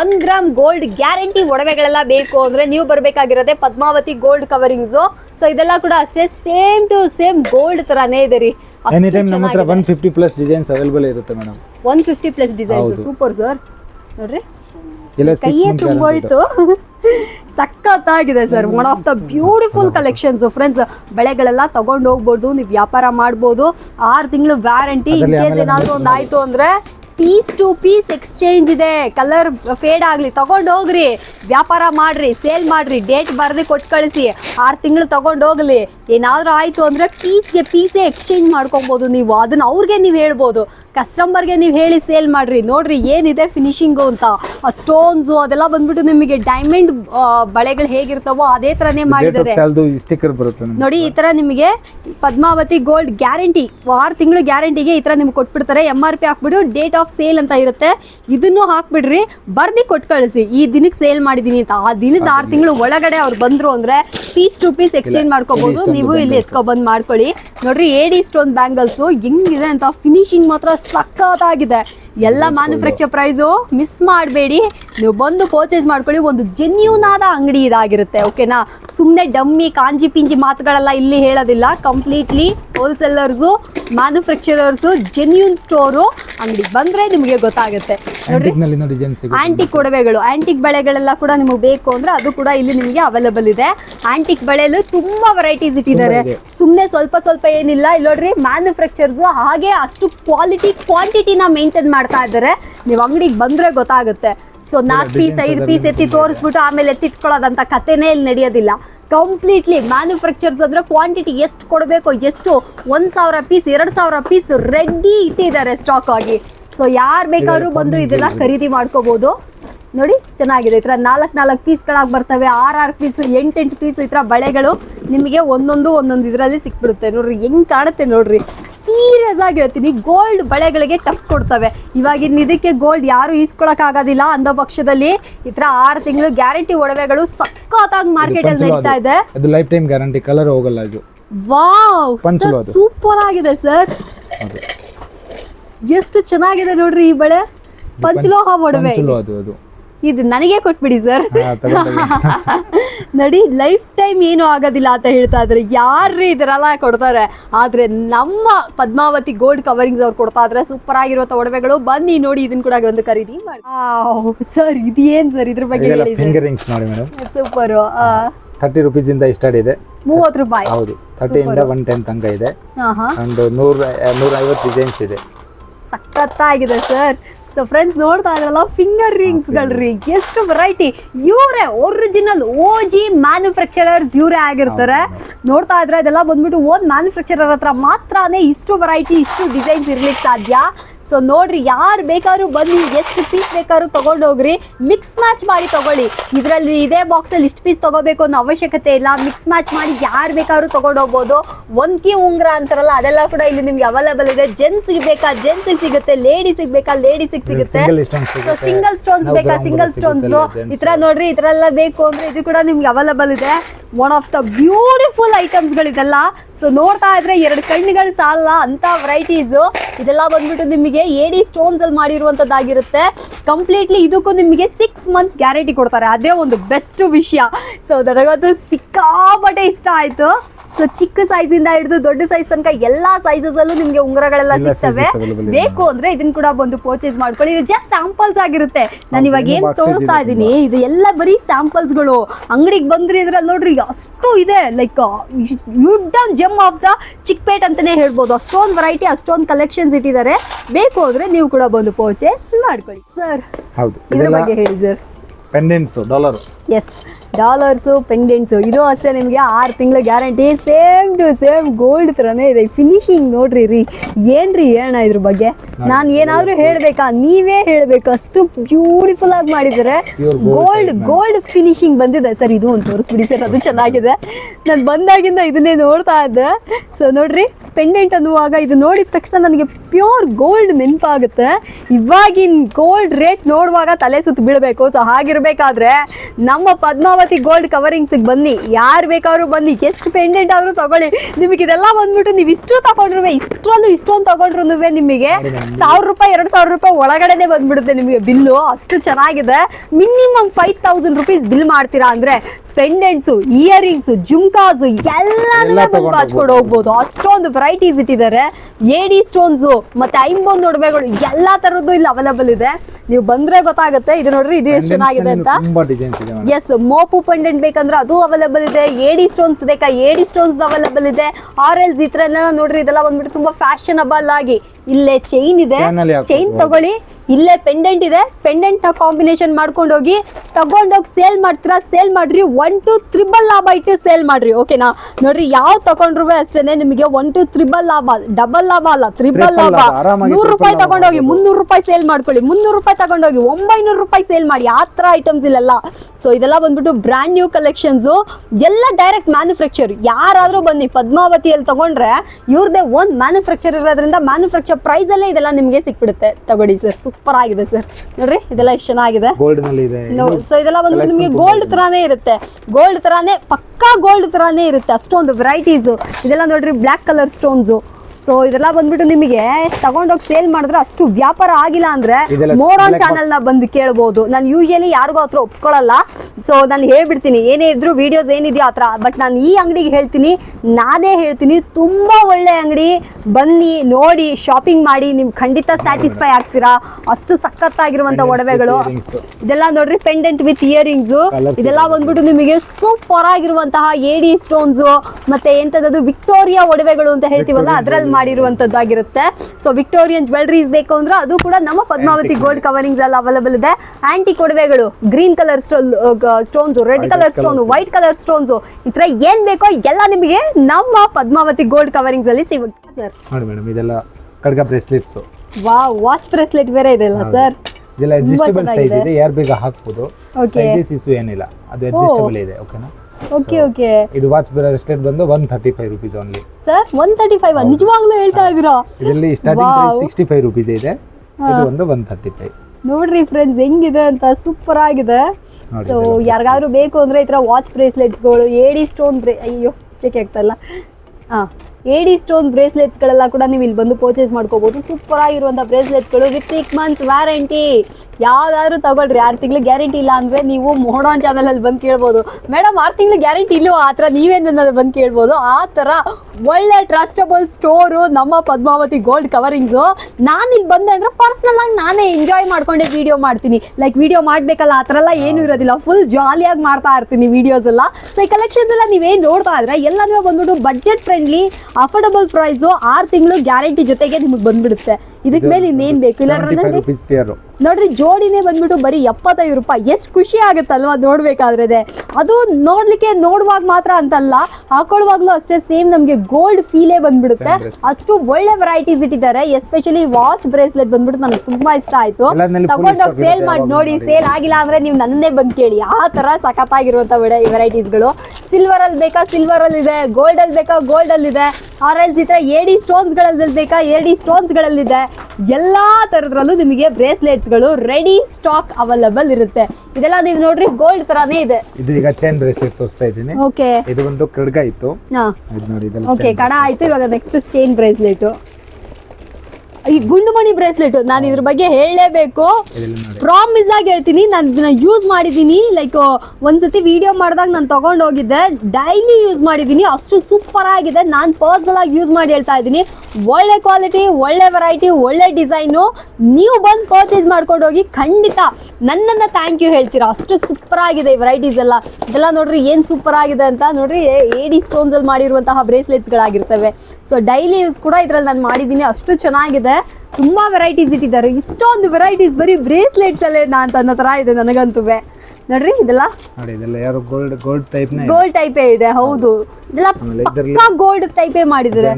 one gram gold guarantee ಒಡವೆಗಳೆಲ್ಲ ಬೇಕು ಅಂದ್ರೆ ನೀವು ಬರ್ಬೇಕಾಗಿರೋದೇ ಪದ್ಮಾವತಿ ಗೋಲ್ಡ್ ಕವರಿಂಗ್ಸ್ ಸೊ ಇದೆಲ್ಲ ಕೂಡ ಅಷ್ಟೇ ಸೇಮ್ ಟು ಸೇಮ್ ಗೋಲ್ಡ್ ತರಾನೇ ಇದೆ ರೀ. ಎನಿ ಟೈಮ್ ನಮ್ಮ ಹತ್ರ one fifty plus designs available ಇರುತ್ತೆ madam one fifty plus designs super sir ನೋಡ್ರಿ. ಕೈಯೇ ತುಂಬೋಯ್ತು. ಸಖತ್ತಾಗಿದೆ sir. One of the beautiful collections friends ಬೆಳೆಗಳೆಲ್ಲ ತಗೊಂಡು ಹೋಗ್ಬೋದು. ನೀವು ವ್ಯಾಪಾರ ಮಾಡ್ಬೋದು. ಆರು ತಿಂಗಳು ವ್ಯಾರಂಟಿ ಇನ್ ಕೇಸ್ ಏನಾದರೂ ಏನಾದ್ರು ಒಂದು ಆಯ್ತು ಅಂದ್ರೆ ಪೀಸ್ ಟು ಪೀಸ್ ಎಕ್ಸ್ಚೇಂಜ್ ಇದೆ. ಕಲರ್ ಫೇಡ್ ಆಗಲಿ. ತಗೊಂಡು ಹೋಗ್ರಿ. ವ್ಯಾಪಾರ ಮಾಡ್ರಿ ಸೇಲ್ ಮಾಡ್ರಿ ಡೇಟ್ ಬರ್ದಿ ಕೊಟ್ಟು ಕಳಿಸಿ. ಆರು ತಿಂಗಳು ತಗೊಂಡು ಹೋಗ್ಲಿ. ಏನಾದರೂ ಆಯಿತು ಅಂದರೆ ಪೀಸ್ಗೆ ಪೀಸೇ ಎಕ್ಸ್ಚೇಂಜ್ ಮಾಡ್ಕೊಬೋದು ನೀವು. ಅದನ್ನ ಅವ್ರಿಗೆ ನೀವು ಹೇಳ್ಬೋದು. ಕಸ್ಟಮರ್ಗೆ ನೀವು ಹೇಳಿ ಸೇಲ್ ಮಾಡ್ರಿ. ನೋಡ್ರಿ ಏನಿದೆ ಫಿನಿಶಿಂಗು ಅಂತ. ಆ ಸ್ಟೋನ್ಸು ಅದೆಲ್ಲ ಬಂದ್ಬಿಟ್ಟು ನಿಮಗೆ ಡೈಮಂಡ್ ಬಳೆಗಳು ಹೇಗಿರ್ತಾವೋ ಅದೇ ಥರನೇ ಮಾಡಿದ್ದಾರೆ. ಸ್ಟಿಕ್ಕರ್ ಬರುತ್ತೆ ನೋಡಿ ಈ ತರ ನಿಮಗೆ ಪದ್ಮಾವತಿ ಗೋಲ್ಡ್ ಗ್ಯಾರಂಟಿ ಆರು ತಿಂಗಳು ಗ್ಯಾರಂಟಿಗೆ ಈ ತರ ನಿಮ್ಗೆ ಕೊಟ್ಬಿಡ್ತಾರೆ. ಎಂ ಆರ್ ಪಿ ಹಾಕ್ಬಿಟ್ಟು ಡೇಟ್ ಆಫ್ ಸೇಲ್ ಅಂತ ಇರುತ್ತೆ. ಇದನ್ನು ಹಾಕ್ಬಿಡ್ರಿ ಬರ್ದಿ ಕೊಟ್ಟು ಕಳಿಸಿ ಈ ದಿನಕ್ಕೆ ಸೇಲ್ ಮಾಡಿದೀನಿ ಅಂತ. ಆ ದಿನದ ಆರು ತಿಂಗಳು ಒಳಗಡೆ ಅವ್ರು ಬಂದ್ರು ಅಂದ್ರೆ ಪೀಸ್ ಟು ಪೀಸ್ ಎಕ್ಸ್ಚೇಂಜ್ ಮಾಡ್ಕೋಬಹುದು ನೀವು ಇಲ್ಲಿ ಎಸ್ಕೊ ಬಂದ್ ಮಾಡ್ಕೊಳ್ಳಿ. ನೋಡ್ರಿ ಏಡಿ ಸ್ಟೋನ್ ಬ್ಯಾಂಗಲ್ಸ್ ಹೆಂಗಿದೆ ಅಂತ. ಫಿನಿಶಿಂಗ್ ಮಾತ್ರ ಸಖತ್ತಾಗಿದೆ. ಎಲ್ಲ ಮ್ಯಾನುಫ್ಯಾಕ್ಚರ್ ಪ್ರೈಸು ಮಿಸ್ ಮಾಡಬೇಡಿ. ನೀವು ಬಂದು ಪರ್ಚೇಸ್ ಮಾಡ್ಕೊಳ್ಳಿ. ಒಂದು ಜೆನ್ಯೂನ್ ಆದ ಅಂಗಡಿ ಇದಾಗಿರುತ್ತೆ. ಓಕೆನಾ ಸುಮ್ಮನೆ ಡಮ್ಮಿ ಕಾಂಜಿ ಪಿಂಜಿ ಮಾತುಗಳೆಲ್ಲ ಇಲ್ಲಿ ಹೇಳೋದಿಲ್ಲ. Completely wholesalers manufacturers genuine store ಅಂಗಡಿಗೆ ಬಂದರೆ ನಿಮಗೆ ಗೊತ್ತಾಗುತ್ತೆ. ಆಂಟಿಕ್ ಒಡವೆಗಳು ಆಂಟಿಕ್ ಬಳೆಗಳೆಲ್ಲ ಕೂಡ ನಿಮಗೆ ಬೇಕು ಅಂದ್ರೆ ಅದು ಕೂಡ ಇಲ್ಲಿ ನಿಮಗೆ ಅವೈಲೇಬಲ್ ಇದೆ. ಆಂಟಿಕ್ ಬಳೆಯಲ್ಲೂ ತುಂಬಾ ವೆರೈಟೀಸ್ ಇಟ್ಟಿದ್ದಾರೆ. ಸುಮ್ಮನೆ ಸ್ವಲ್ಪ ಸ್ವಲ್ಪ ಏನಿಲ್ಲ. ಇಲ್ಲಿ ನೋಡ್ರಿ ಮ್ಯಾನುಫ್ಯಾಕ್ಚರ್ಸ್ ಹಾಗೆ ಅಷ್ಟು ಕ್ವಾಲಿಟಿ ಕ್ವಾಂಟಿಟಿನ ಮೇಂಟೈನ್ ಮಾಡ್ತಾ ಇದ್ದಾರೆ. ನೀವು ಅಂಗಡಿಗೆ ಬಂದ್ರೆ ಗೊತ್ತಾಗುತ್ತೆ. ಸೊ ನಾಲ್ಕು ಪೀಸ್ ಐದು ಪೀಸ್ ಎತ್ತಿ ತೋರಿಸ್ಬಿಟ್ಟು ಆಮೇಲೆ ಎತ್ತಿಟ್ಕೊಳ್ಳೋದಂತ ಕಥೆನೇ ಇಲ್ಲಿ ನಡೆಯೋದಿಲ್ಲ. ಕಂಪ್ಲೀಟ್ಲಿ ಮ್ಯಾನುಫ್ಯಾಕ್ಚರ್ಸ್ ಅಂದ್ರೆ ಕ್ವಾಂಟಿಟಿ ಎಷ್ಟು ಕೊಡಬೇಕು? ಎಷ್ಟು? ಒಂದ್ ಸಾವಿರ ಪೀಸ್ ಎರಡು ಸಾವಿರ ಪೀಸ್ ರೆಡಿ ಇಟ್ಟಿದ್ದಾರೆ ಸ್ಟಾಕ್ ಆಗಿ. ಸೊ ಯಾರು ಬೇಕಾದ್ರೂ ಬಂದು ಇದೆಲ್ಲ ಖರೀದಿ ಮಾಡ್ಕೋಬಹುದು ನೋಡಿ ಚೆನ್ನಾಗಿದೆ. ಈ ಥರ ನಾಲ್ಕು ನಾಲ್ಕು ಪೀಸ್ಗಳಾಗಿ ಬರ್ತವೆ. ಆರು ಆರು ಪೀಸು ಎಂಟೆಂಟು ಪೀಸು ಈ ಥರ ಬಳೆಗಳು ನಿಮಗೆ ಒಂದೊಂದು ಒಂದೊಂದು ಇದರಲ್ಲಿ ಸಿಕ್ಬಿಡುತ್ತೆ. ನೋಡ್ರಿ ಹೆಂಗೆ ಕಾಣುತ್ತೆ ನೋಡ್ರಿ. ಸೀರಿಯಸ್ ಆಗಿರ್ತೀನಿ ಹೇಳ್ತೀನಿ. ಗೋಲ್ಡ್ ಬಳೆಗಳಿಗೆ ಟಫ್ ಕೊಡ್ತವೆ. ಇವಾಗಿನ ಇದಕ್ಕೆ ಗೋಲ್ಡ್ ಯಾರು ಈಸ್ಕೊಳಕ್ ಆಗೋದಿಲ್ಲ ಅಂದ ಪಕ್ಷದಲ್ಲಿ. ಈ ತರ ಆರು ತಿಂಗಳು ಗ್ಯಾರಂಟಿ ಒಡವೆಗಳು ಸಖತ್ತಾಗಿ ಮಾರ್ಕೆಟ್ ಅಲ್ಲಿ ನಡೀತಾ ಇದೆ. ಅದು ಲೈಫ್ ಟೈಮ್ ಗ್ಯಾರಂಟಿ ಕಲರ್ ಹೋಗಲ್ಲ ಇದು. ವಾವ್. ಸೂಪರ್ ಆಗಿದೆ ಸರ್ ಎಷ್ಟು ಚೆನ್ನಾಗಿದೆ ನೋಡ್ರಿ ಈ ಬಳೆ. ಪಂಚಲೋಹ ಒಡವೆ. ಅದು ಅದು. ಇದು ನನಗೆ ಕೊಟ್ಬಿಡಿ ಸರ್. ನಡಿ ಲೈಫ್ ಟೈಮ್ ಏನು ಆಗೋದಿಲ್ಲ ಅಂತ ಹೇಳ್ತಾ ಇದ್ರೆ ಯಾರು ಇದರೆಲ್ಲ ಕೊಡ್ತಾರೆ? ಆದ್ರೆ ನಮ್ಮ ಪದ್ಮಾವತಿ ಗೋಲ್ಡ್ ಕವರಿಂಗ್ಸ್ ಅವ್ರು ಕೊಡ್ತಾ ಇದ್ರೆ ಸೂಪರ್ ಆಗಿರುವಂತ ಒಡವೆಗಳು. ಬನ್ನಿ ನೋಡಿ ಇದನ್ನ ಕೂಡ ಒಂದು ಖರೀದಿ ಮಾಡಿ. ಸರ್ ಇದೇನ್ ಸರ್ ಇದ್ರ ಬಗ್ಗೆ ಸೂಪರ್ ಹೇಳಿ ಫಿಂಗರ್ ರಿಂಗ್ಸ್ ನೋಡಿ ಮೇಡಮ್ ಸೂಪರ್ ಥರ್ಟಿ ಇಂದ ಸ್ಟಾರ್ಟ್ ಇದೆ. ಮೂವತ್ತು ರೂಪಾಯಿ. ಹೌದು. ಥರ್ಟಿಯಿಂದ ಒನ್ ಟೆನ್ ತನಕ ಇದೆ. ಅಂಡ್ ನೂರ ನೂರ ಐವತ್ತು ಡಿಸೈನ್ಸ್ ಇದೆ. ಸಖತ್ತಾಗಿದೆ ಸರ್ ಸೊ ಫ್ರೆಂಡ್ಸ್ ನೋಡ್ತಾ ಇದ್ರಲ್ಲ ಫಿಂಗರ್ ರಿಂಗ್ಸ್ ಗಳ್ರಿ ಎಷ್ಟು ವೆರೈಟಿ ಇವರೇ ಒರಿಜಿನಲ್ ಓ ಜಿ ಮ್ಯಾನುಫ್ಯಾಕ್ಚರರ್ಸ್ ಇವರೇ ಆಗಿರ್ತಾರೆ. ನೋಡ್ತಾ ಇದ್ರೆ ಇದೆಲ್ಲ ಬಂದ್ಬಿಟ್ಟು ಓನ್ ಮ್ಯಾನುಫ್ಯಾಕ್ಚರರ್ ಹತ್ರ ಮಾತ್ರನೇ ಇಷ್ಟು ವೆರೈಟಿ ಇಷ್ಟು ಡಿಸೈನ್ಸ್ ಇರ್ಲಿಕ್ಕೆ ಸಾಧ್ಯ. ಸೊ ನೋಡ್ರಿ ಯಾರು ಬೇಕಾದ್ರೂ ಬನ್ನಿ ಎಷ್ಟು ಪೀಸ್ ಬೇಕಾದ್ರೂ ತಗೊಂಡೋಗ್ರಿ ಮಿಕ್ಸ್ ಮ್ಯಾಚ್ ಮಾಡಿ ತಗೊಳ್ಳಿ. ಇದರಲ್ಲಿ ಇದೇ ಬಾಕ್ಸಲ್ಲಿ ಇಷ್ಟು ಪೀಸ್ ತಗೋಬೇಕು ಅನ್ನೋ ಅವಶ್ಯಕತೆ ಇಲ್ಲ. ಮಿಕ್ಸ್ ಮ್ಯಾಚ್ ಮಾಡಿ ಯಾರು ಬೇಕಾದ್ರೂ ತಗೊಂಡೋಗ್ಬೋದು ಒಂದ್ಕಿ ಉಂಗ್ರ ಅಂತಾರಲ್ಲ ಅದೆಲ್ಲ ಕೂಡ ಇಲ್ಲಿ ನಿಮ್ಗೆ ಅವೈಲೇಬಲ್ ಇದೆ. ಜೆಂಟ್ಸ್ಗೆ ಬೇಕಾ? ಜೆಂಟ್ಸಿಗೆ ಸಿಗುತ್ತೆ. ಲೇಡೀಸಿಗೆ ಬೇಕಾ? ಲೇಡೀಸಿಗೆ ಸಿಗುತ್ತೆ. ಸೊ ಸಿಂಗಲ್ ಸ್ಟೋನ್ಸ್ ಬೇಕಾ? Single stones. ಈ ತರ ನೋಡ್ರಿ ಈ ಎಲ್ಲ ಬೇಕು ಅಂದ್ರೆ ಇದು ಕೂಡ ನಿಮ್ಗೆ ಅವೈಲೇಬಲ್ ಇದೆ. One of the beautiful items ಗಳಿದೆಲ್ಲ. So ನೋಡ್ತಾ ಇದ್ರೆ ಎರಡು ಕಣ್ಣುಗಳು ಸಾಲಲ್ಲ ಅಂತ ವೆರೈಟೀಸ್ ಇದೆಲ್ಲ ಬಂದ್ಬಿಟ್ಟು ನಿಮಗೆ ಎಡಿ ಸ್ಟೋನ್ಸ್ ಅಲ್ಲಿ ಮಾಡಿರುವಂತದ್ದಾಗಿರುತ್ತೆ. ಕಂಪ್ಲೀಟ್ಲಿ ಇದಕ್ಕೂ ನಿಮಗೆ ಸಿಕ್ಸ್ ಮಂತ್ ಗ್ಯಾರಂಟಿ ಕೊಡ್ತಾರೆ. ಅದೇ ಒಂದು ಬೆಸ್ಟ್ ವಿಷಯ. ಸೊ ನನಗಂತೂ ಸಿಕ್ಕಾಪಟ್ಟೆ ಇಷ್ಟ ಆಯ್ತು. ಸೊ ಚಿಕ್ಕ ಸೈಜ್ ಇಂದ ಹಿಡಿದು ದೊಡ್ಡ ಸೈಜ್ ತನಕ ಎಲ್ಲಾ ಸೈಜಸ್ ಅಲ್ಲೂ ನಿಮ್ಗೆ ಉಂಗುರಗಳೆಲ್ಲ ಸಿಗ್ತವೆ. ಬೇಕು ಅಂದ್ರೆ ಇದನ್ನ ಕೂಡ ಬಂದು ಪರ್ಚೇಸ್ ಮಾಡ್ಕೊಳ್ಳಿ. ಇದು ಜಸ್ಟ್ ಸ್ಯಾಂಪಲ್ಸ್ ಆಗಿರುತ್ತೆ. ನಾನು ಇವಾಗ ಏನ್ ತೋರಿಸ್ತಾ ಇದೀನಿ ಇದು ಎಲ್ಲ ಬರೀ ಸ್ಯಾಂಪಲ್ಸ್ಗಳು. ಅಂಗಡಿಗೆ ಬಂದ್ರಿ ಇದ್ರಲ್ಲಿ ನೋಡ್ರಿ ಅಷ್ಟು ಇದೆ. Like you'd gem of the Chickpet ಅಂತಾನೆ ಹೇಳ್ಬೋದು. ಅಷ್ಟೊಂದು ವೆರೈಟಿ ಅಷ್ಟೊಂದು ಕಲೆಕ್ಷನ್ಸ್ ಇಟ್ಟಿದ್ದಾರೆ. ಬೇಕು ಅಂದ್ರೆ ನೀವು ಕೂಡ ಬಂದು ಪರ್ಚೇಸ್ ಮಾಡ್ಕೊಳ್ಳಿ. ಸರ್ ಹೌದು. ಇದ್ರ ಬಗ್ಗೆ ಹೇಳಿ sir pendants dollar yes dollars pendants ಇದು ಅಷ್ಟೇ ನಿಮಗೆ ಆರು ತಿಂಗಳ guarantee. Same to same gold ಥರನೇ ಇದೆ. ಫಿನಿಶಿಂಗ್ ನೋಡ್ರಿ ರೀ. ಏನ್ರಿ ಹೇಳೋಣ ಇದ್ರ ಬಗ್ಗೆ? ನಾನು ಏನಾದರೂ ಹೇಳಬೇಕಾ? ನೀವೇ ಹೇಳಬೇಕು. ಅಷ್ಟು ಬ್ಯೂಟಿಫುಲ್ ಆಗಿ ಮಾಡಿದ್ದಾರೆ. ಗೋಲ್ಡ್ ಗೋಲ್ಡ್ ಫಿನಿಶಿಂಗ್ ಬಂದಿದೆ. ಸರ್ ಇದು ಒಂದು ತೋರಿಸ್ಬಿಡಿ ಸರ್ ಅದು ಚೆನ್ನಾಗಿದೆ. ನಾನು ಬಂದಾಗಿಂದ ಇದನ್ನೇ ನೋಡ್ತಾ ಇದ್ದೆ. ಸೊ ನೋಡ್ರಿ ಪೆಂಡೆಂಟ್ ಅನ್ನುವಾಗ ಇದು ನೋಡಿದ ತಕ್ಷಣ ನನಗೆ ಪ್ಯೂರ್ ಗೋಲ್ಡ್ ನೆನಪಾಗುತ್ತೆ. ಇವಾಗಿನ ಗೋಲ್ಡ್ ರೇಟ್ ನೋಡುವಾಗ ತಲೆ ಸುತ್ತ ಬೀಳಬೇಕು ಸೊ ಹಾಗಿರಬೇಕಾದ್ರೆ ನಮ್ಮ ಪದ್ಮಾವತಿ ಗೋಲ್ಡ್ ಕವರಿಂಗ್ಸಿಗೆ ಬನ್ನಿ. ಯಾರು ಬೇಕಾದ್ರು ಬನ್ನಿ. ಎಷ್ಟು ಪೆಂಡೆಂಟ್ ಆದ್ರೂ ತಗೊಳ್ಳಿ. ನಿಮಗೆ ಇದೆಲ್ಲ ಬಂದ್ಬಿಟ್ಟು ನೀವು ಇಷ್ಟು ತಗೊಂಡ್ರು ಇಷ್ಟೊಂದು ಇಷ್ಟೊಂದು ತಗೊಂಡ್ರು ನಿಮಗೆ. ಸಾವಿರ ರೂಪಾಯಿ ಎರಡು ಸಾವಿರ ರೂಪಾಯಿ ಒಳಗಡೆನೆ ಬಂದ್ಬಿಡುತ್ತೆ ನಿಮಗೆ ಬಿಲ್ಲು. ಅಷ್ಟು ಚೆನ್ನಾಗಿದೆ. Minimum five thousand rupees bill ಮಾಡ್ತೀರಾ ಅಂದ್ರೆ ಪೆಂಡೆಂಟ್ಸು ಇಯರಿಂಗ್ಸ್ ಜುಮ್ಕಾಸು ಎಲ್ಲಾನು ಎಲ್ಲ ಬಂದು ಹಚ್ಕೊಂಡು ಹೋಗ್ಬೋದು. ಅಷ್ಟೊಂದು ವೆರೈಟೀಸ್ ಇಟ್ಟಿದ್ದಾರೆ. ಏಡಿ ಸ್ಟೋನ್ಸ್ ಮತ್ತೆ ಐಂಬೊಂದು ಒಡವೆಗಳು ಎಲ್ಲಾ ತರದ್ದು ಇಲ್ಲಿ ಅವೈಲೇಬಲ್ ಇದೆ. ನೀವು ಬಂದ್ರೆ ಗೊತ್ತಾಗುತ್ತೆ. ಇದು ನೋಡ್ರಿ ಇದು ಎಷ್ಟು ಚೆನ್ನಾಗಿದೆ ಅಂತ. ಎಸ್ ಮೋಪು ಪೆಂಡೆಂಟ್ ಬೇಕಂದ್ರೆ ಅದು ಅವೈಲೇಬಲ್ ಇದೆ. ಏಡಿ ಸ್ಟೋನ್ಸ್ ಬೇಕಾ? ಏಡಿ ಸ್ಟೋನ್ಸ್ ಅವೈಲೇಬಲ್ ಇದೆ. ಆರ್ ಎಲ್ಸ್ ಈ ಥರ ಎಲ್ಲ ನೋಡ್ರಿ, ಇದೆಲ್ಲ ಬಂದ್ಬಿಟ್ಟು ತುಂಬಾ ಫ್ಯಾಷನಬಲ್ ಆಗಿ ಇಲ್ಲೇ ಚೈನ್ ಇದೆ. Chain ಅಲ್ಲಿ ಹಾಕ್ಬೋದು. ಚೈನ್ ತಗೊಳ್ಳಿ. ಇಲ್ಲೇ ಪೆಂಡೆಂಟ್ ಇದೆ. ಪೆಂಡೆಂಟ್ನ ಕಾಂಬಿನೇಷನ್ ಮಾಡ್ಕೊಂಡು ಹೋಗಿ ತಗೊಂಡೋಗಿ ಸೇಲ್ ಮಾಡ್ತೀರಾ? ಸೇಲ್ ಮಾಡ್ರಿ. ಒನ್ ಟು ತ್ರಿಬಲ್ ಲಾಭ ಇಟ್ಟು ಸೇಲ್ ಮಾಡ್ರಿ. ಓಕೆನಾ ನೋಡ್ರಿ ಯಾವ ತಗೊಂಡ್ರು ಅಷ್ಟೇನೆ ನಿಮಗೆ ಒನ್ ಟು ತ್ರಿಬಲ್ ಲಾಭ ಡಬಲ್ ಲಾಭ ಅಲ್ಲ ತ್ರಿಬಲ್ Triple ಲಾಭ. ಲಾಭ, ಆರಾಮಾಗಿ ನೂರು triple ರೂಪಾಯಿ ಲಾಭ ತಗೊಂಡೋಗಿ ಮುನ್ನೂರ್ ರೂಪಾಯಿ ಸೇಲ್ ಮಾಡ್ಕೊಳ್ಳಿ. ಮುನ್ನೂರು ರೂಪಾಯಿ ತಗೊಂಡೋಗಿ ಒಂಬೈನೂರು ರೂಪಾಯಿ ಸೇಲ್ ಮಾಡಿ. ಆ ಥರ ಐಟಮ್ಸ್ ಇಲ್ಲೆಲ್ಲ. ಸೊ ಇದೆಲ್ಲ ಬಂದ್ಬಿಟ್ಟು ಬ್ರ್ಯಾಂಡ್ ನ್ಯೂ ಕಲೆಕ್ಷನ್ಸು ಎಲ್ಲ ಡೈರೆಕ್ಟ್ ಮ್ಯಾನುಫ್ಯಾಕ್ಚರ್ ಯಾರಾದರೂ ಬನ್ನಿ ಪದ್ಮಾವತಿಯಲ್ಲಿ ತಗೊಂಡ್ರೆ ಇವ್ರದೇ ಒಂದು ಮ್ಯಾನುಫ್ಯಾಕ್ಚರ್ ಇರೋದ್ರಿಂದ ಮ್ಯಾನುಫ್ಯಾಕ್ಚರ್ ಪ್ರೈಸಲ್ಲೇ ಇದೆಲ್ಲ ನಿಮಗೆ ಸಿಕ್ಬಿಡುತ್ತೆ. ತಗೊಳ್ಳಿ ಸರ್ ಸೂಪರ್ ಆಗಿದೆ ಸರ್ ನೋಡ್ರಿ ಇದೆಲ್ಲ ಎಷ್ಟು ಚೆನ್ನಾಗಿದೆ. ಗೋಲ್ಡ್ನಲ್ಲಿ ಇದೆ ಸೊ ಇದೆಲ್ಲ ಬಂದ್ಬಿಟ್ಟು collection ನಿಮಗೆ ಗೋಲ್ಡ್ ತರಾನೇ ಇರುತ್ತೆ. ಗೋಲ್ಡ್ ತರಾನೇ ಪಕ್ಕಾ ಗೋಲ್ಡ್ ತರಾನೇ ಇರುತ್ತೆ. ಅಷ್ಟೊಂದು ವೆರೈಟೀಸ್ ಇದೆಲ್ಲ ನೋಡ್ರಿ ಬ್ಲಾಕ್ ಕಲರ್ ಸ್ಟೋನ್ಸು ಸೊ ಇದೆಲ್ಲ ಬಂದ್ಬಿಟ್ಟು ನಿಮಗೆ ತಗೊಂಡೋಗಿ ಸೇಲ್ ಮಾಡಿದ್ರೆ ಅಷ್ಟು ವ್ಯಾಪಾರ ಆಗಿಲ್ಲ ಅಂದ್ರೆ ಮೋಡನ್ ಚಾನಲ್ನ ಬಂದು ಕೇಳಬಹುದು ನಾನು ಯೂಶಲಿ ಯಾರಿಗೂ ಹತ್ರ ಒಪ್ಕೊಳ್ಳಲ್ಲ. ಸೊ ನಾನು ಹೇಳ್ಬಿಡ್ತೀನಿ. ಏನೇ ಇದ್ರು ವಿಡಿಯೋಸ್ ಏನಿದೆಯೋ ಹತ್ರ ಬಟ್ ನಾನು ಈ ಅಂಗಡಿಗೆ ಹೇಳ್ತೀನಿ. ನಾನೇ ಹೇಳ್ತೀನಿ. ತುಂಬಾ ಒಳ್ಳೆ ಅಂಗಡಿ. ಬನ್ನಿ ನೋಡಿ ಶಾಪಿಂಗ್ ಮಾಡಿ. ನಿಮ್ ಖಂಡಿತ ಸ್ಯಾಟಿಸ್ಫೈ ಆಗ್ತೀರಾ? ಅಷ್ಟು ಸಖತ್ತಾಗಿರುವಂತ ಒಡವೆಗಳು. ಇದೆಲ್ಲ ನೋಡ್ರಿ ಪೆಂಡೆಂಟ್ ವಿತ್ ಇಯರಿಂಗ್ಸ್ ಇದೆಲ್ಲ ಬಂದ್ಬಿಟ್ಟು. ನಿಮಗೆ ಸೂಪರ್ ಆಗಿರುವಂತಹ ಎಡಿ ಸ್ಟೋನ್ಸ್ ಮತ್ತೆ ಎಂತದ್ದು ವಿಕ್ಟೋರಿಯಾ ಒಡವೆಗಳು ಅಂತ ಹೇಳ್ತೀವಲ್ಲ ಅದ್ರಲ್ಲಿ ಮಾಡಿರುವಂತದ್ದಾಗಿರುತ್ತೆ. ಸೊ ವಿಕ್ಟೋರಿಯನ್ ಜ್ಯುವೆಲ್ರೀಸ್ ಬೇಕು ಅಂದ್ರೆ ಅದು ಕೂಡ ನಮ್ಮ ಪದ್ಮಾವತಿ ಗೋಲ್ಡ್ ಕವರಿಂಗ್ಸ್ ಅಲ್ಲಿ ಅವೈಲೇಬಲ್ ಇದೆ. Aunty ಕೊಡವೆಗಳು green colour stones red colour stone white colour stones ಈ ತರ ಏನ್ ಬೇಕೋ ಎಲ್ಲ ನಿಮಗೆ ನಮ್ಮ ಪದ್ಮಾವತಿ ಗೋಲ್ಡ್ ಕವರಿಂಗ್ಸ್ ಅಲ್ಲಿ ಸಿಗುತ್ತೆ ಸರ್ ನೋಡಿ ಮೇಡಮ್ ಇದೆಲ್ಲ ಕಡ್ಗ ಬ್ರೇಸ್ಲೆಟ್ಸ್ ವಾ ವಾಚ್ ಬ್ರೇಸ್ಲೆಟ್ ಬೇರೆ ಇದೆ ಅಲ್ಲ ಸರ್ ಇದೆಲ್ಲ ಅಡ್ಜಸ್ಟಬಲ್ ಸೈಜ್ ಇದೆ. ಯಾರು ಬೇಗ ಹಾಕ್ಬೋದು. ಸೈಜಸ್ ಇಸು ಏನಿಲ್ಲ. ಅದು ಅಡ್ಜಸ್ಟಬಲ್ ಇದೆ ಓಕೆನಾ ಓಕೆ ಓಕೆ ಇದು ವಾಚ್ ಬ್ರೇಸ್ಲೆಟ್ ಬಂದು one thirty five rupees only sir one thirty five ನಿಜವಾಗ್ಲೂ ಹೇಳ್ತಾ ಇದ್ದೀರಾ? ಇದರಲ್ಲಿ ಸ್ಟಾರ್ಟಿಂಗ್ ಸಿಕ್ಸ್ಟಿ ಫೈವ್ ರುಪೀಸ್ ಇದೆ. ಇದು ಒಂದು ಒನ್ ತರ್ಟಿ ಫೈವ್ ನೋಡ್ರಿ ಫ್ರೆಂಡ್ಸ್ ಹೆಂಗಿದೆ ಅಂತ ಸೂಪರ್ ಆಗಿದೆ. ಸೊ ಯಾರಿಗಾದ್ರೂ ಬೇಕು ಅಂದ್ರೆ ಈ ತರ ವಾಚ್ ಬ್ರೇಸ್ಲೆಟ್ಸ್ಗಳು ಏಡಿ ಸ್ಟೋನ್ ಬ್ರೇ ಅಯ್ಯೋ ಚೆಕ್ ಆಗ್ತಲ್ಲ ಹಾ. ಏಡಿ ಸ್ಟೋನ್ ಬ್ರೇಸ್ಲೆಟ್ಸ್ಗಳೆಲ್ಲ ಕೂಡ ನೀವು ಇಲ್ಲಿ ಬಂದು ಪರ್ಚೇಸ್ ಮಾಡ್ಕೋಬಹುದು ಸೂಪರ್ ಆಗಿರುವಂಥ ಬ್ರೇಸ್ಲೆಟ್ಸ್ಗಳು ವಿತ್ ಸಿಕ್ಸ್ ಮಂತ್ ವ್ಯಾರಂಟಿ ಯಾವ್ದಾದ್ರು ತಗೊಳ್ರಿ, ಆರು ತಿಂಗಳು ಗ್ಯಾರಂಟಿ ಇಲ್ಲ ಅಂದ್ರೆ ನೀವು ಮೋಡಾನ್ ಚಾನಲ್ ಅಲ್ಲಿ ಬಂದು ಕೇಳ್ಬೋದು. ಮೇಡಮ್ ಆರು ತಿಂಗಳು ಗ್ಯಾರಂಟಿ ಇಲ್ಲೋ ಆ ಥರ ನೀವೇನು ಅನ್ನೋದು ಬಂದು ಕೇಳ್ಬೋದು? ಆ ಥರ ಒಳ್ಳೆ ಟ್ರಸ್ಟಬಲ್ ಸ್ಟೋರು ನಮ್ಮ ಪದ್ಮಾವತಿ ಗೋಲ್ಡ್ ಕವರಿಂಗ್ಸು ನಾನು ಇಲ್ಲಿ ಬಂದೆ ಅಂದ್ರೆ ಪರ್ಸ್ನಲ್ ಆಗಿ ನಾನೇ ಎಂಜಾಯ್ ಮಾಡ್ಕೊಂಡೆ ವಿಡಿಯೋ ಮಾಡ್ತೀನಿ. ಲೈಕ್ ವಿಡಿಯೋ ಮಾಡ್ಬೇಕಲ್ಲ, ಆ ಥರ ಎಲ್ಲ ಏನೂ ಇರೋದಿಲ್ಲ. ಫುಲ್ ಜಾಲಿಯಾಗಿ ಮಾಡ್ತಾ ಇರ್ತೀನಿ ವಿಡಿಯೋಸ್ ಎಲ್ಲ. ಸೊ ಈ ಕಲೆಕ್ಷನ್ಸ್ ಎಲ್ಲ ನೀವೇನು ನೋಡ್ತಾ ಇದ್ರೆ ಎಲ್ಲನೂ ಬಂದ್ಬಿಟ್ಟು ಬಜೆಟ್ ಫ್ರೆಂಡ್ಲಿ ಅಫೋರ್ಡಬಲ್ ಪ್ರೈಸ್ ಆರು ತಿಂಗಳು ಗ್ಯಾರಂಟಿ ಜೊತೆಗೆ ನಿಮಗೆ ಬಂದ್ಬಿಡುತ್ತೆ. ಇದಕ್ಕೆ ಮೇಲೆ ಇನ್ನೇನ್ ಬೇಕು? ಇಲ್ಲ ನೋಡ್ರಿ ಜೋಡಿನೇ ಬಂದ್ಬಿಟ್ಟು ಬರೀ ಎಪ್ಪತ್ತೈದು ರೂಪಾಯಿ. ಎಷ್ಟು ಖುಷಿ ಆಗುತ್ತಲ್ವಾ ನೋಡ್ಬೇಕಾದ್ರೆ ಅದು ನೋಡ್ಲಿಕ್ಕೆ ನೋಡುವಾಗ ಮಾತ್ರ ಅಂತಲ್ಲ ಹಾಕೊಳ್ಳುವಾಗ್ಲೂ ಅಷ್ಟೇ ಸೇಮ್ ನಮಗೆ ಗೋಲ್ಡ್ ಫೀಲೇ ಬಂದ್ಬಿಡುತ್ತೆ. ಅಷ್ಟು ಒಳ್ಳೆ ವೆರೈಟೀಸ್ ಇಟ್ಟಿದ್ದಾರೆ. ಎಸ್ಪೆಷಲಿ ವಾಚ್ ಬ್ರೇಸ್ಲೆಟ್ ಬಂದ್ಬಿಟ್ಟು ನನಗೆ ತುಂಬಾ ಇಷ್ಟ ಆಯ್ತು. ತಗೊಂಡೋಗಿ ಸೇಲ್ ಮಾಡಿ ನೋಡಿ. ಸೇಲ್ ಆಗಿಲ್ಲ ಅಂದ್ರೆ ನೀವು ನನ್ನೇ ಬಂದು ಕೇಳಿ. ಆ ತರ ಸಖತ್ತಾಗಿರುವಂತ ವೆರೈಟೀಸ್ಗಳು ಸಿಲ್ವರ್ ಅಲ್ಲಿ ಬೇಕಾ? ಸಿಲ್ವರ್ ಅಲ್ಲಿ ಇದೆ. ಗೋಲ್ಡ್ ಅಲ್ಲಿ ಬೇಕಾ? ಗೋಲ್ಡ್ ಅಲ್ಲಿ ಇದೆ. ಆರ್ ಈ ತರ ಎಡಿ ಸ್ಟೋನ್ಸ್ಗಳಲ್ಲಿ ಬೇಕಾ? ಎಡಿ ಸ್ಟೋನ್ಸ್ ಗಳಲ್ಲಿದೆ ಎಲ್ಲಾ ತರದ್ರಲ್ಲೂ ನಿಮಗೆ ಬ್ರೇಸ್ಲೆಟ್ಸ್ಗಳು ರೆಡಿ ಸ್ಟಾಕ್ ಅವೈಲಬಲ್ ಇರುತ್ತೆ. ಇದೆಲ್ಲ ನೀವು ನೋಡ್ರಿ ಗೋಲ್ಡ್ ತರಾನೇ ಇದೆ. ಇದು ಈಗ ಚೈನ್ ಬ್ರೇಸ್ಲೆಟ್ ತೋರಿಸ್ತಾ ಇದ್ದೀನಿ. ಓಕೆ ಇದು ಒಂದು ಕಡ್ಗ ಇತ್ತು. ಹಾ. ಇದು ನೋಡಿ ಇದೆಲ್ಲ ಓಕೆ ಕಡ ಕಣ ಆಯ್ತು. ಇವಾಗ ನೆಕ್ಸ್ಟ್ ಚೈನ್ ಬ್ರೇಸ್ಲೆಟ್ ಈ ಗುಂಡುಮಣಿ ಬ್ರೇಸ್ಲೆಟ್ ನಾನು ಇದ್ರ ಬಗ್ಗೆ ಹೇಳಲೇಬೇಕು. ಪ್ರಾಮಿಸ್ ಆಗಿ ಹೇಳ್ತೀನಿ, ನಾನು ಇದನ್ನ ಯೂಸ್ ಮಾಡಿದ್ದೀನಿ ಲೈಕ್ ಒಂದ್ಸತಿ ವಿಡಿಯೋ ಮಾಡಿದಾಗ ನಾನು ತಗೊಂಡು ಹೋಗಿದ್ದೆ ಡೈಲಿ ಯೂಸ್ ಮಾಡಿದ್ದೀನಿ ಅಷ್ಟು ಸೂಪರ್ ಆಗಿದೆ, ನಾನು ಪರ್ಸನಲ್ ಆಗಿ ಯೂಸ್ ಮಾಡಿ ಹೇಳ್ತಾ ಇದ್ದೀನಿ. ಒಳ್ಳೆ ಕ್ವಾಲಿಟಿ ಒಳ್ಳೆ ವೆರೈಟಿ ಒಳ್ಳೆ ಡಿಸೈನು ನೀವು ಬಂದು ಪರ್ಚೇಸ್ ಮಾಡ್ಕೊಂಡು ಹೋಗಿ ಖಂಡಿತ ನನ್ನನ್ನು ಥ್ಯಾಂಕ್ ಯು ಹೇಳ್ತೀರಾ. ಅಷ್ಟು ಸೂಪರ್ ಆಗಿದೆ ಈ ವೆರೈಟೀಸ್ ಎಲ್ಲ. ಇದೆಲ್ಲ ನೋಡ್ರಿ ಏನು ಸೂಪರ್ ಆಗಿದೆ ಅಂತ. ನೋಡ್ರಿ ಏಡಿ ಸ್ಟೋನ್ಸಲ್ಲಿ ಮಾಡಿರುವಂತಹ ಬ್ರೇಸ್ಲೆಟ್ಸ್ಗಳಾಗಿರ್ತವೆ ಸೊ ಡೈಲಿ ಯೂಸ್ ಕೂಡ ಇದರಲ್ಲಿ ನಾನು ಮಾಡಿದ್ದೀನಿ ಅಷ್ಟು ಚೆನ್ನಾಗಿದೆ. ತುಂಬಾ ವೆರೈಟೀಸ್ ಇಟ್ಟಿದ್ದಾರೆ. ಇಷ್ಟೊಂದು ವೆರೈಟೀಸ್ ಬರೀ ಬ್ರೇಸ್ಲೆಟ್ಸ್ ಅಲ್ಲೇ ಅಂತ ಅನ್ನೋ ಥರ ಇದೆ ನನಗಂತೂ. ನೋಡ್ರಿ ಇದೆಲ್ಲ? ನೋಡಿ ಇದೆಲ್ಲ ಯಾರು ಗೋಲ್ಡ್ ಗೋಲ್ಡ್ ಟೈಪ್ನೇ ಗೋಲ್ಡ್ ಟೈಪೇ ಇದೆ ಹೌದು. ಇದೆಲ್ಲ ಪಕ್ಕಾ ಗೋಲ್ಡ್ ಟೈಪೇ ಮಾಡಿದ್ರೆ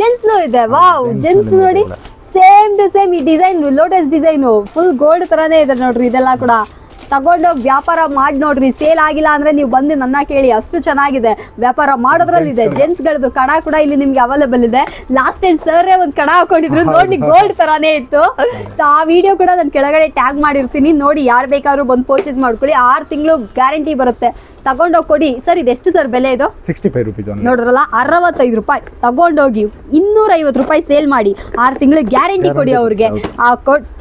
ಜೆಂಟ್ಸ್ ಇದೆ ವಾವ್ ಜೆಂಟ್ಸ್ ನೋಡಿ ಸೇಮ್ ಟು ಸೇಮ್ ಈ design lotus design full gold ತರಾನೇ ಇದೆ ನೋಡ್ರಿ ಇದೆಲ್ಲ ಕೂಡ. ತಗೊಂಡೋಗಿ ವ್ಯಾಪಾರ ಮಾಡಿ ನೋಡ್ರಿ ಸೇಲ್ ಆಗಿಲ್ಲ ಅಂದ್ರೆ ನೀವು ಬಂದು ನನ್ನ ಕೇಳಿ ಅಷ್ಟು ಚೆನ್ನಾಗಿದೆ. ವ್ಯಾಪಾರ ಮಾಡೋದ್ರಲ್ಲಿ ಇದೆ. ಜೆಂಟ್ಸ್ ಗಳದು ಕಡ ಕೂಡ ಇಲ್ಲಿ ನಿಮ್ಗೆ ಅವೈಲೇಬಲ್ ಇದೆ. ಲಾಸ್ಟ್ ಟೈಮ್ ಸರ್ ಒಂದು ಕಡ ಹಾಕೊಂಡಿದ್ರು. ನೋಡಿ ಗೋಲ್ಡ್ ತರಾನೇ ಇತ್ತು. ಸೊ ಆ ವಿಡಿಯೋ ಕೂಡ ನಾನು ಕೆಳಗಡೆ ಟ್ಯಾಗ್ ಮಾಡಿರ್ತೀನಿ. ನೋಡಿ ಯಾರು ಬೇಕಾದ್ರೂ ಬಂದು ಪರ್ಚೇಸ್ ಮಾಡ್ಕೊಳ್ಳಿ. ಆರು ತಿಂಗಳು ಗ್ಯಾರಂಟಿ ಬರುತ್ತೆ. ತಗೊಂಡೋಗಿ ಕೊಡಿ. ಸರ್ ಇದೆಷ್ಟು ಸರ್ ಬೆಲೆ ಇದು? ಸಿಕ್ಸ್ಟಿ ಫೈವ್ ರುಪೀಸ್ ನೋಡ್ರಲ್ಲ ಅರವತ್ತೈದು ರೂಪಾಯಿ. ತಗೊಂಡೋಗಿ ಇನ್ನೂರ ಐವತ್ತು ರೂಪಾಯಿ ಸೇಲ್ ಮಾಡಿ. ಆರು ತಿಂಗಳು ಗ್ಯಾರಂಟಿ ಕೊಡಿ ಅವ್ರಿಗೆ.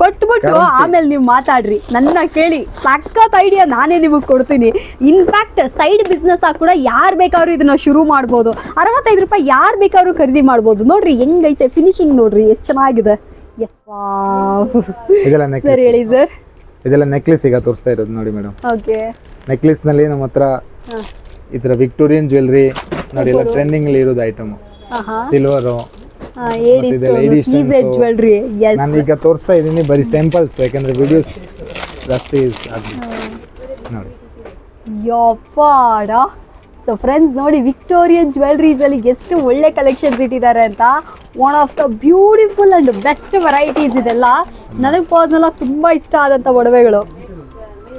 ಕೊಟ್ಬಿಟ್ಟು. ಆಮೇಲೆ ನೀವು ಮಾತಾಡ್ರಿ. ನನ್ನ ಕೇಳಿ ಸಖತ್ ಐಡಿಯಾ ನಾನೇ ನಿಮಗೆ ಕೊಡ್ತೀನಿ. ಇನ್ಫ್ಯಾಕ್ಟ್ ಸೈಡ್ ಬಿಸ್ನೆಸ್ ಆಗಿ ಕೂಡ ಯಾರು ಬೇಕಾದ್ರೂ ಇದನ್ನ ಶುರು ಮಾಡ್ಬೋದು. ಅರವತ್ತೈದು ರೂಪಾಯಿ ಯಾರು ಬೇಕಾದ್ರೂ ಖರೀದಿ ಮಾಡ್ಬೋದು. ನೋಡ್ರಿ ಹೆಂಗೈತೆ ಫಿನಿಶಿಂಗ್ ನೋಡ್ರಿ ಎಷ್ಟು ಚೆನ್ನಾಗಿದೆ. ಎಸ್ ಸರ್ ನೆಕ್ಲೆಸ್ ಹೇಳಿ ಸರ್ ಇದೆಲ್ಲ ನೆಕ್ಲೆಸ್ ಈಗ ತೋರಿಸ್ತಾ ಇರೋದು ನೋಡಿ ಮೇಡಮ್ ಓಕೆ ನೆಕ್ಲೆಸ್ನಲ್ಲಿ ನಮ್ಮ ಹತ್ರ ಈ ತರ ವಿಕ್ಟೋರಿಯನ್ ಜ್ಯುವೆಲ್ರಿ ನೋಡಿ ಎಲ್ಲ ಟ್ರೆಂಡಿಂಗ್ ಅಲ್ಲಿ ಇರೋದು ಐಟಮ್ ಸಿಲ್ವರು ಜ್ಯುವೆಲ್ರಿ ಎಸ್ ನಾನು ಈಗ ತೋರಿಸ್ತಾ ಇದ್ದೀನಿ ಬರೀ ಸ್ಯಾಂಪಲ್ಸ್ ಯಾಕಂದ್ರೆ ವಿಡಿಯೋಸ್ ಜಾಸ್ತಿ ನೋಡಿ. ಯಪ್ಪಾಡ ಸೊ ಫ್ರೆಂಡ್ಸ್ ನೋಡಿ ವಿಕ್ಟೋರಿಯನ್ ಜ್ಯುವೆಲ್ರೀಸಲ್ಲಿ ಎಷ್ಟು ಒಳ್ಳೆ ಕಲೆಕ್ಷನ್ಸ್ ಇಟ್ಟಿದ್ದಾರೆ ಅಂತ. One of the beautiful and best varieties ಇದೆಲ್ಲ. ನನಗೆ ಪರ್ಸನಲ್ ತುಂಬ ಇಷ್ಟ ಆದಂಥ ಒಡವೆಗಳು.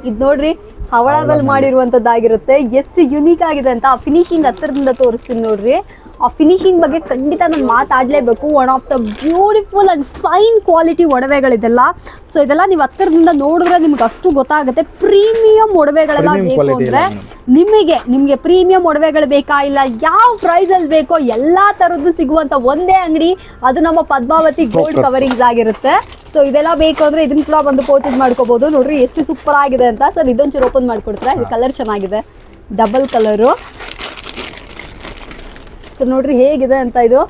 ಇದು ನೋಡ್ರಿ ಹವಳದಲ್ಲಿ ಮಾಡಿರುವಂಥದ್ದಾಗಿರುತ್ತೆ ಎಷ್ಟು ಯುನೀಕ್ ಆಗಿದೆ ಅಂತ. ಫಿನಿಶಿಂಗ್ ಹತ್ತಿರದಿಂದ ತೋರಿಸ್ತೀನಿ ನೋಡ್ರಿ. ಆ ಫಿನಿಶಿಂಗ್ ಬಗ್ಗೆ ಖಂಡಿತ ನಾನು ಮಾತಾಡಲೇಬೇಕು. One of the beautiful and fine quality ಒಡವೆಗಳಿದೆಲ್ಲ. So ಇದೆಲ್ಲ ನೀವು ಹತ್ತಿರದಿಂದ ನೋಡಿದ್ರೆ ನಿಮ್ಗೆ ಅಷ್ಟು ಗೊತ್ತಾಗುತ್ತೆ. ಪ್ರೀಮಿಯಂ ಒಡವೆಗಳೆಲ್ಲ ಬೇಕು ಅಂದರೆ ನಿಮಗೆ ನಿಮಗೆ ಪ್ರೀಮಿಯಂ ಒಡವೆಗಳು ಬೇಕಾ ಇಲ್ಲ ಯಾವ ಪ್ರೈಸಲ್ಲಿ ಬೇಕೋ ಎಲ್ಲ ಥರದ್ದು ಸಿಗುವಂಥ ಒಂದೇ ಅಂಗಡಿ. ಅದು ನಮ್ಮ ಪದ್ಮಾವತಿ ಗೋಲ್ಡ್. ಕವರಿಂಗ್ಸ್ ಆಗಿರುತ್ತೆ. ಸೊ ಇದೆಲ್ಲ ಬೇಕು ಅಂದ್ರೆ ಇದನ್ನ ಕೂಡ ಬಂದು ಪರ್ಚೇಸ್ ಮಾಡ್ಕೋಬಹುದು ನೋಡ್ರಿ ಎಷ್ಟು ಸೂಪರ್ ಆಗಿದೆ ಅಂತ. ಸರ್ ಇದೊಂಚೂರು ಓಪನ್ ಮಾಡ್ಕೊಡ್ತಾರೆ? ಇದು ಕಲರ್ ಚೆನ್ನಾಗಿದೆ. ಡಬಲ್ ಕಲರು ಸೊ ನೋಡ್ರಿ ಹೇಗಿದೆ ಅಂತ ಇದು.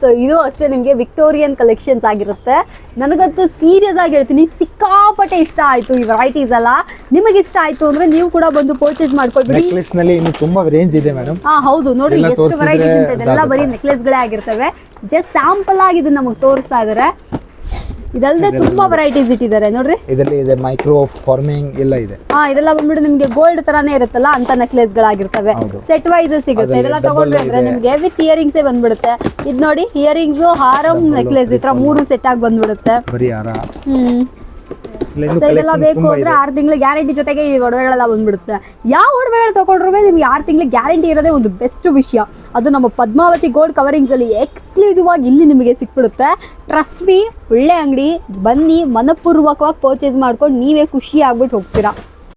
ಸೊ ಇದು ಅಷ್ಟೇ ನಿಮಗೆ ವಿಕ್ಟೋರಿಯನ್ ಕಲೆಕ್ಷನ್ಸ್ ಆಗಿರುತ್ತೆ. ನನಗಂತೂ ಸೀರಿಯಸ್ ಆಗಿ ಹೇಳ್ತೀನಿ ಸಿಕ್ಕಾಪಟ್ಟೆ ಇಷ್ಟ ಆಯಿತು ಈ ವೆರೈಟೀಸ್ ಎಲ್ಲ. ನಿಮಗೆ ಇಷ್ಟ ಆಯಿತು ಅಂದರೆ ನೀವು ಕೂಡ ಬಂದು ಪರ್ಚೇಸ್ ಮಾಡ್ಕೊಳ್ಬಿಡಿ. ನೆಕ್ಲೆಸ್ನಲ್ಲಿ ಇನ್ನು ತುಂಬಾ ರೇಂಜ್ ಇದೆ ಮೇಡಮ್ ಹಾ ಹೌದು. ನೋಡ್ರಿ ಎಲ್ಲ ಎಷ್ಟು ವೆರೈಟೀಸ್ ಅಂತ ಇದೆಲ್ಲ ಇದಾಗುತ್ತೆ. ಬರೀ ನೆಕ್ಲೆಸ್ಗಳೇ ಆಗಿರ್ತವೆ. ಜಸ್ಟ್ ಸ್ಯಾಂಪಲ್ ಆಗಿ ಇದು ನಮಗೆ ತೋರಿಸ್ತಾ ಇದಾರೆ. ಇದಲ್ಲದೆ ತುಂಬಾ ವೆರೈಟೀಸ್ ಇಟ್ಟಿದ್ದಾರೆ ನೋಡ್ರಿ. ಇದರಲ್ಲಿ ಇದೆ ಮೈಕ್ರೋ ಫಾರ್ಮಿಂಗ್ ಎಲ್ಲ ಇದೆ. ಹಾ ಇದೆಲ್ಲ ಬಂದ್ಬಿಟ್ಟು ನಿಮ್ಗೆ ಗೋಲ್ಡ್ ತರಾನೇ ಇರುತ್ತಲ್ಲ ಅಂತ ನೆಕ್ಲೆಸ್ ಗಳಾಗಿರ್ತವೆ. ಸೆಟ್ ವೈಸ್ ಸಿಗುತ್ತೆ. ಇದೆಲ್ಲ ತಗೊಂಡ್ರೆ ಅಂದ್ರೆ ನಿಮಗೆ ವಿತ್ ಇಯರಿಂಗ್ಸೇ ಬಂದ್ಬಿಡುತ್ತೆ. ಇದು ನೋಡಿ ಇಯರಿಂಗ್ಸ್ ಹಾರಂ ನೆಕ್ಲೆಸ್ ಈ ತರ ಮೂರು ಸೆಟ್ ಆಗಿ ಬಂದ್ಬಿಡುತ್ತೆ. ಬರೀ ಹಾರ. ಹ್ಮ್. ಬೇಕು ಅಂದ್ರೆ. ಆರು ತಿಂಗಳ ಗ್ಯಾರಂಟಿ ಜೊತೆಗೆ ಈ ಒಡವೆಗಳೆಲ್ಲ ಬಂದ್ಬಿಡುತ್ತೆ. ಯಾವ ಒಡವೆಗಳು ತಗೊಂಡ್ರು ನಿಮ್ಗೆ ಆರ್ ತಿಂಗಳ ಗ್ಯಾರಂಟಿ ಇರೋದೇ ಒಂದು ಬೆಸ್ಟ್ ವಿಷಯ. ಅದು ನಮ್ಮ ಪದ್ಮಾವತಿ ಗೋಲ್ಡ್ ಕವರಿಂಗ್ಸ್ ಅಲ್ಲಿ ಎಕ್ಸ್ಕ್ಲೂಸಿವ್ ಆಗಿ ಇಲ್ಲಿ ನಿಮಗೆ ಸಿಕ್ಬಿಡುತ್ತೆ. ಟ್ರಸ್ಟ್ ಬಿ ಒಳ್ಳೆ ಅಂಗಡಿ ಬನ್ನಿ ಮನಪೂರ್ವಕವಾಗಿ ಪರ್ಚೇಸ್ ಮಾಡ್ಕೊಂಡು ನೀವೇ ಖುಷಿ ಆಗ್ಬಿಟ್ಟು ಹೋಗ್ತೀರಾ.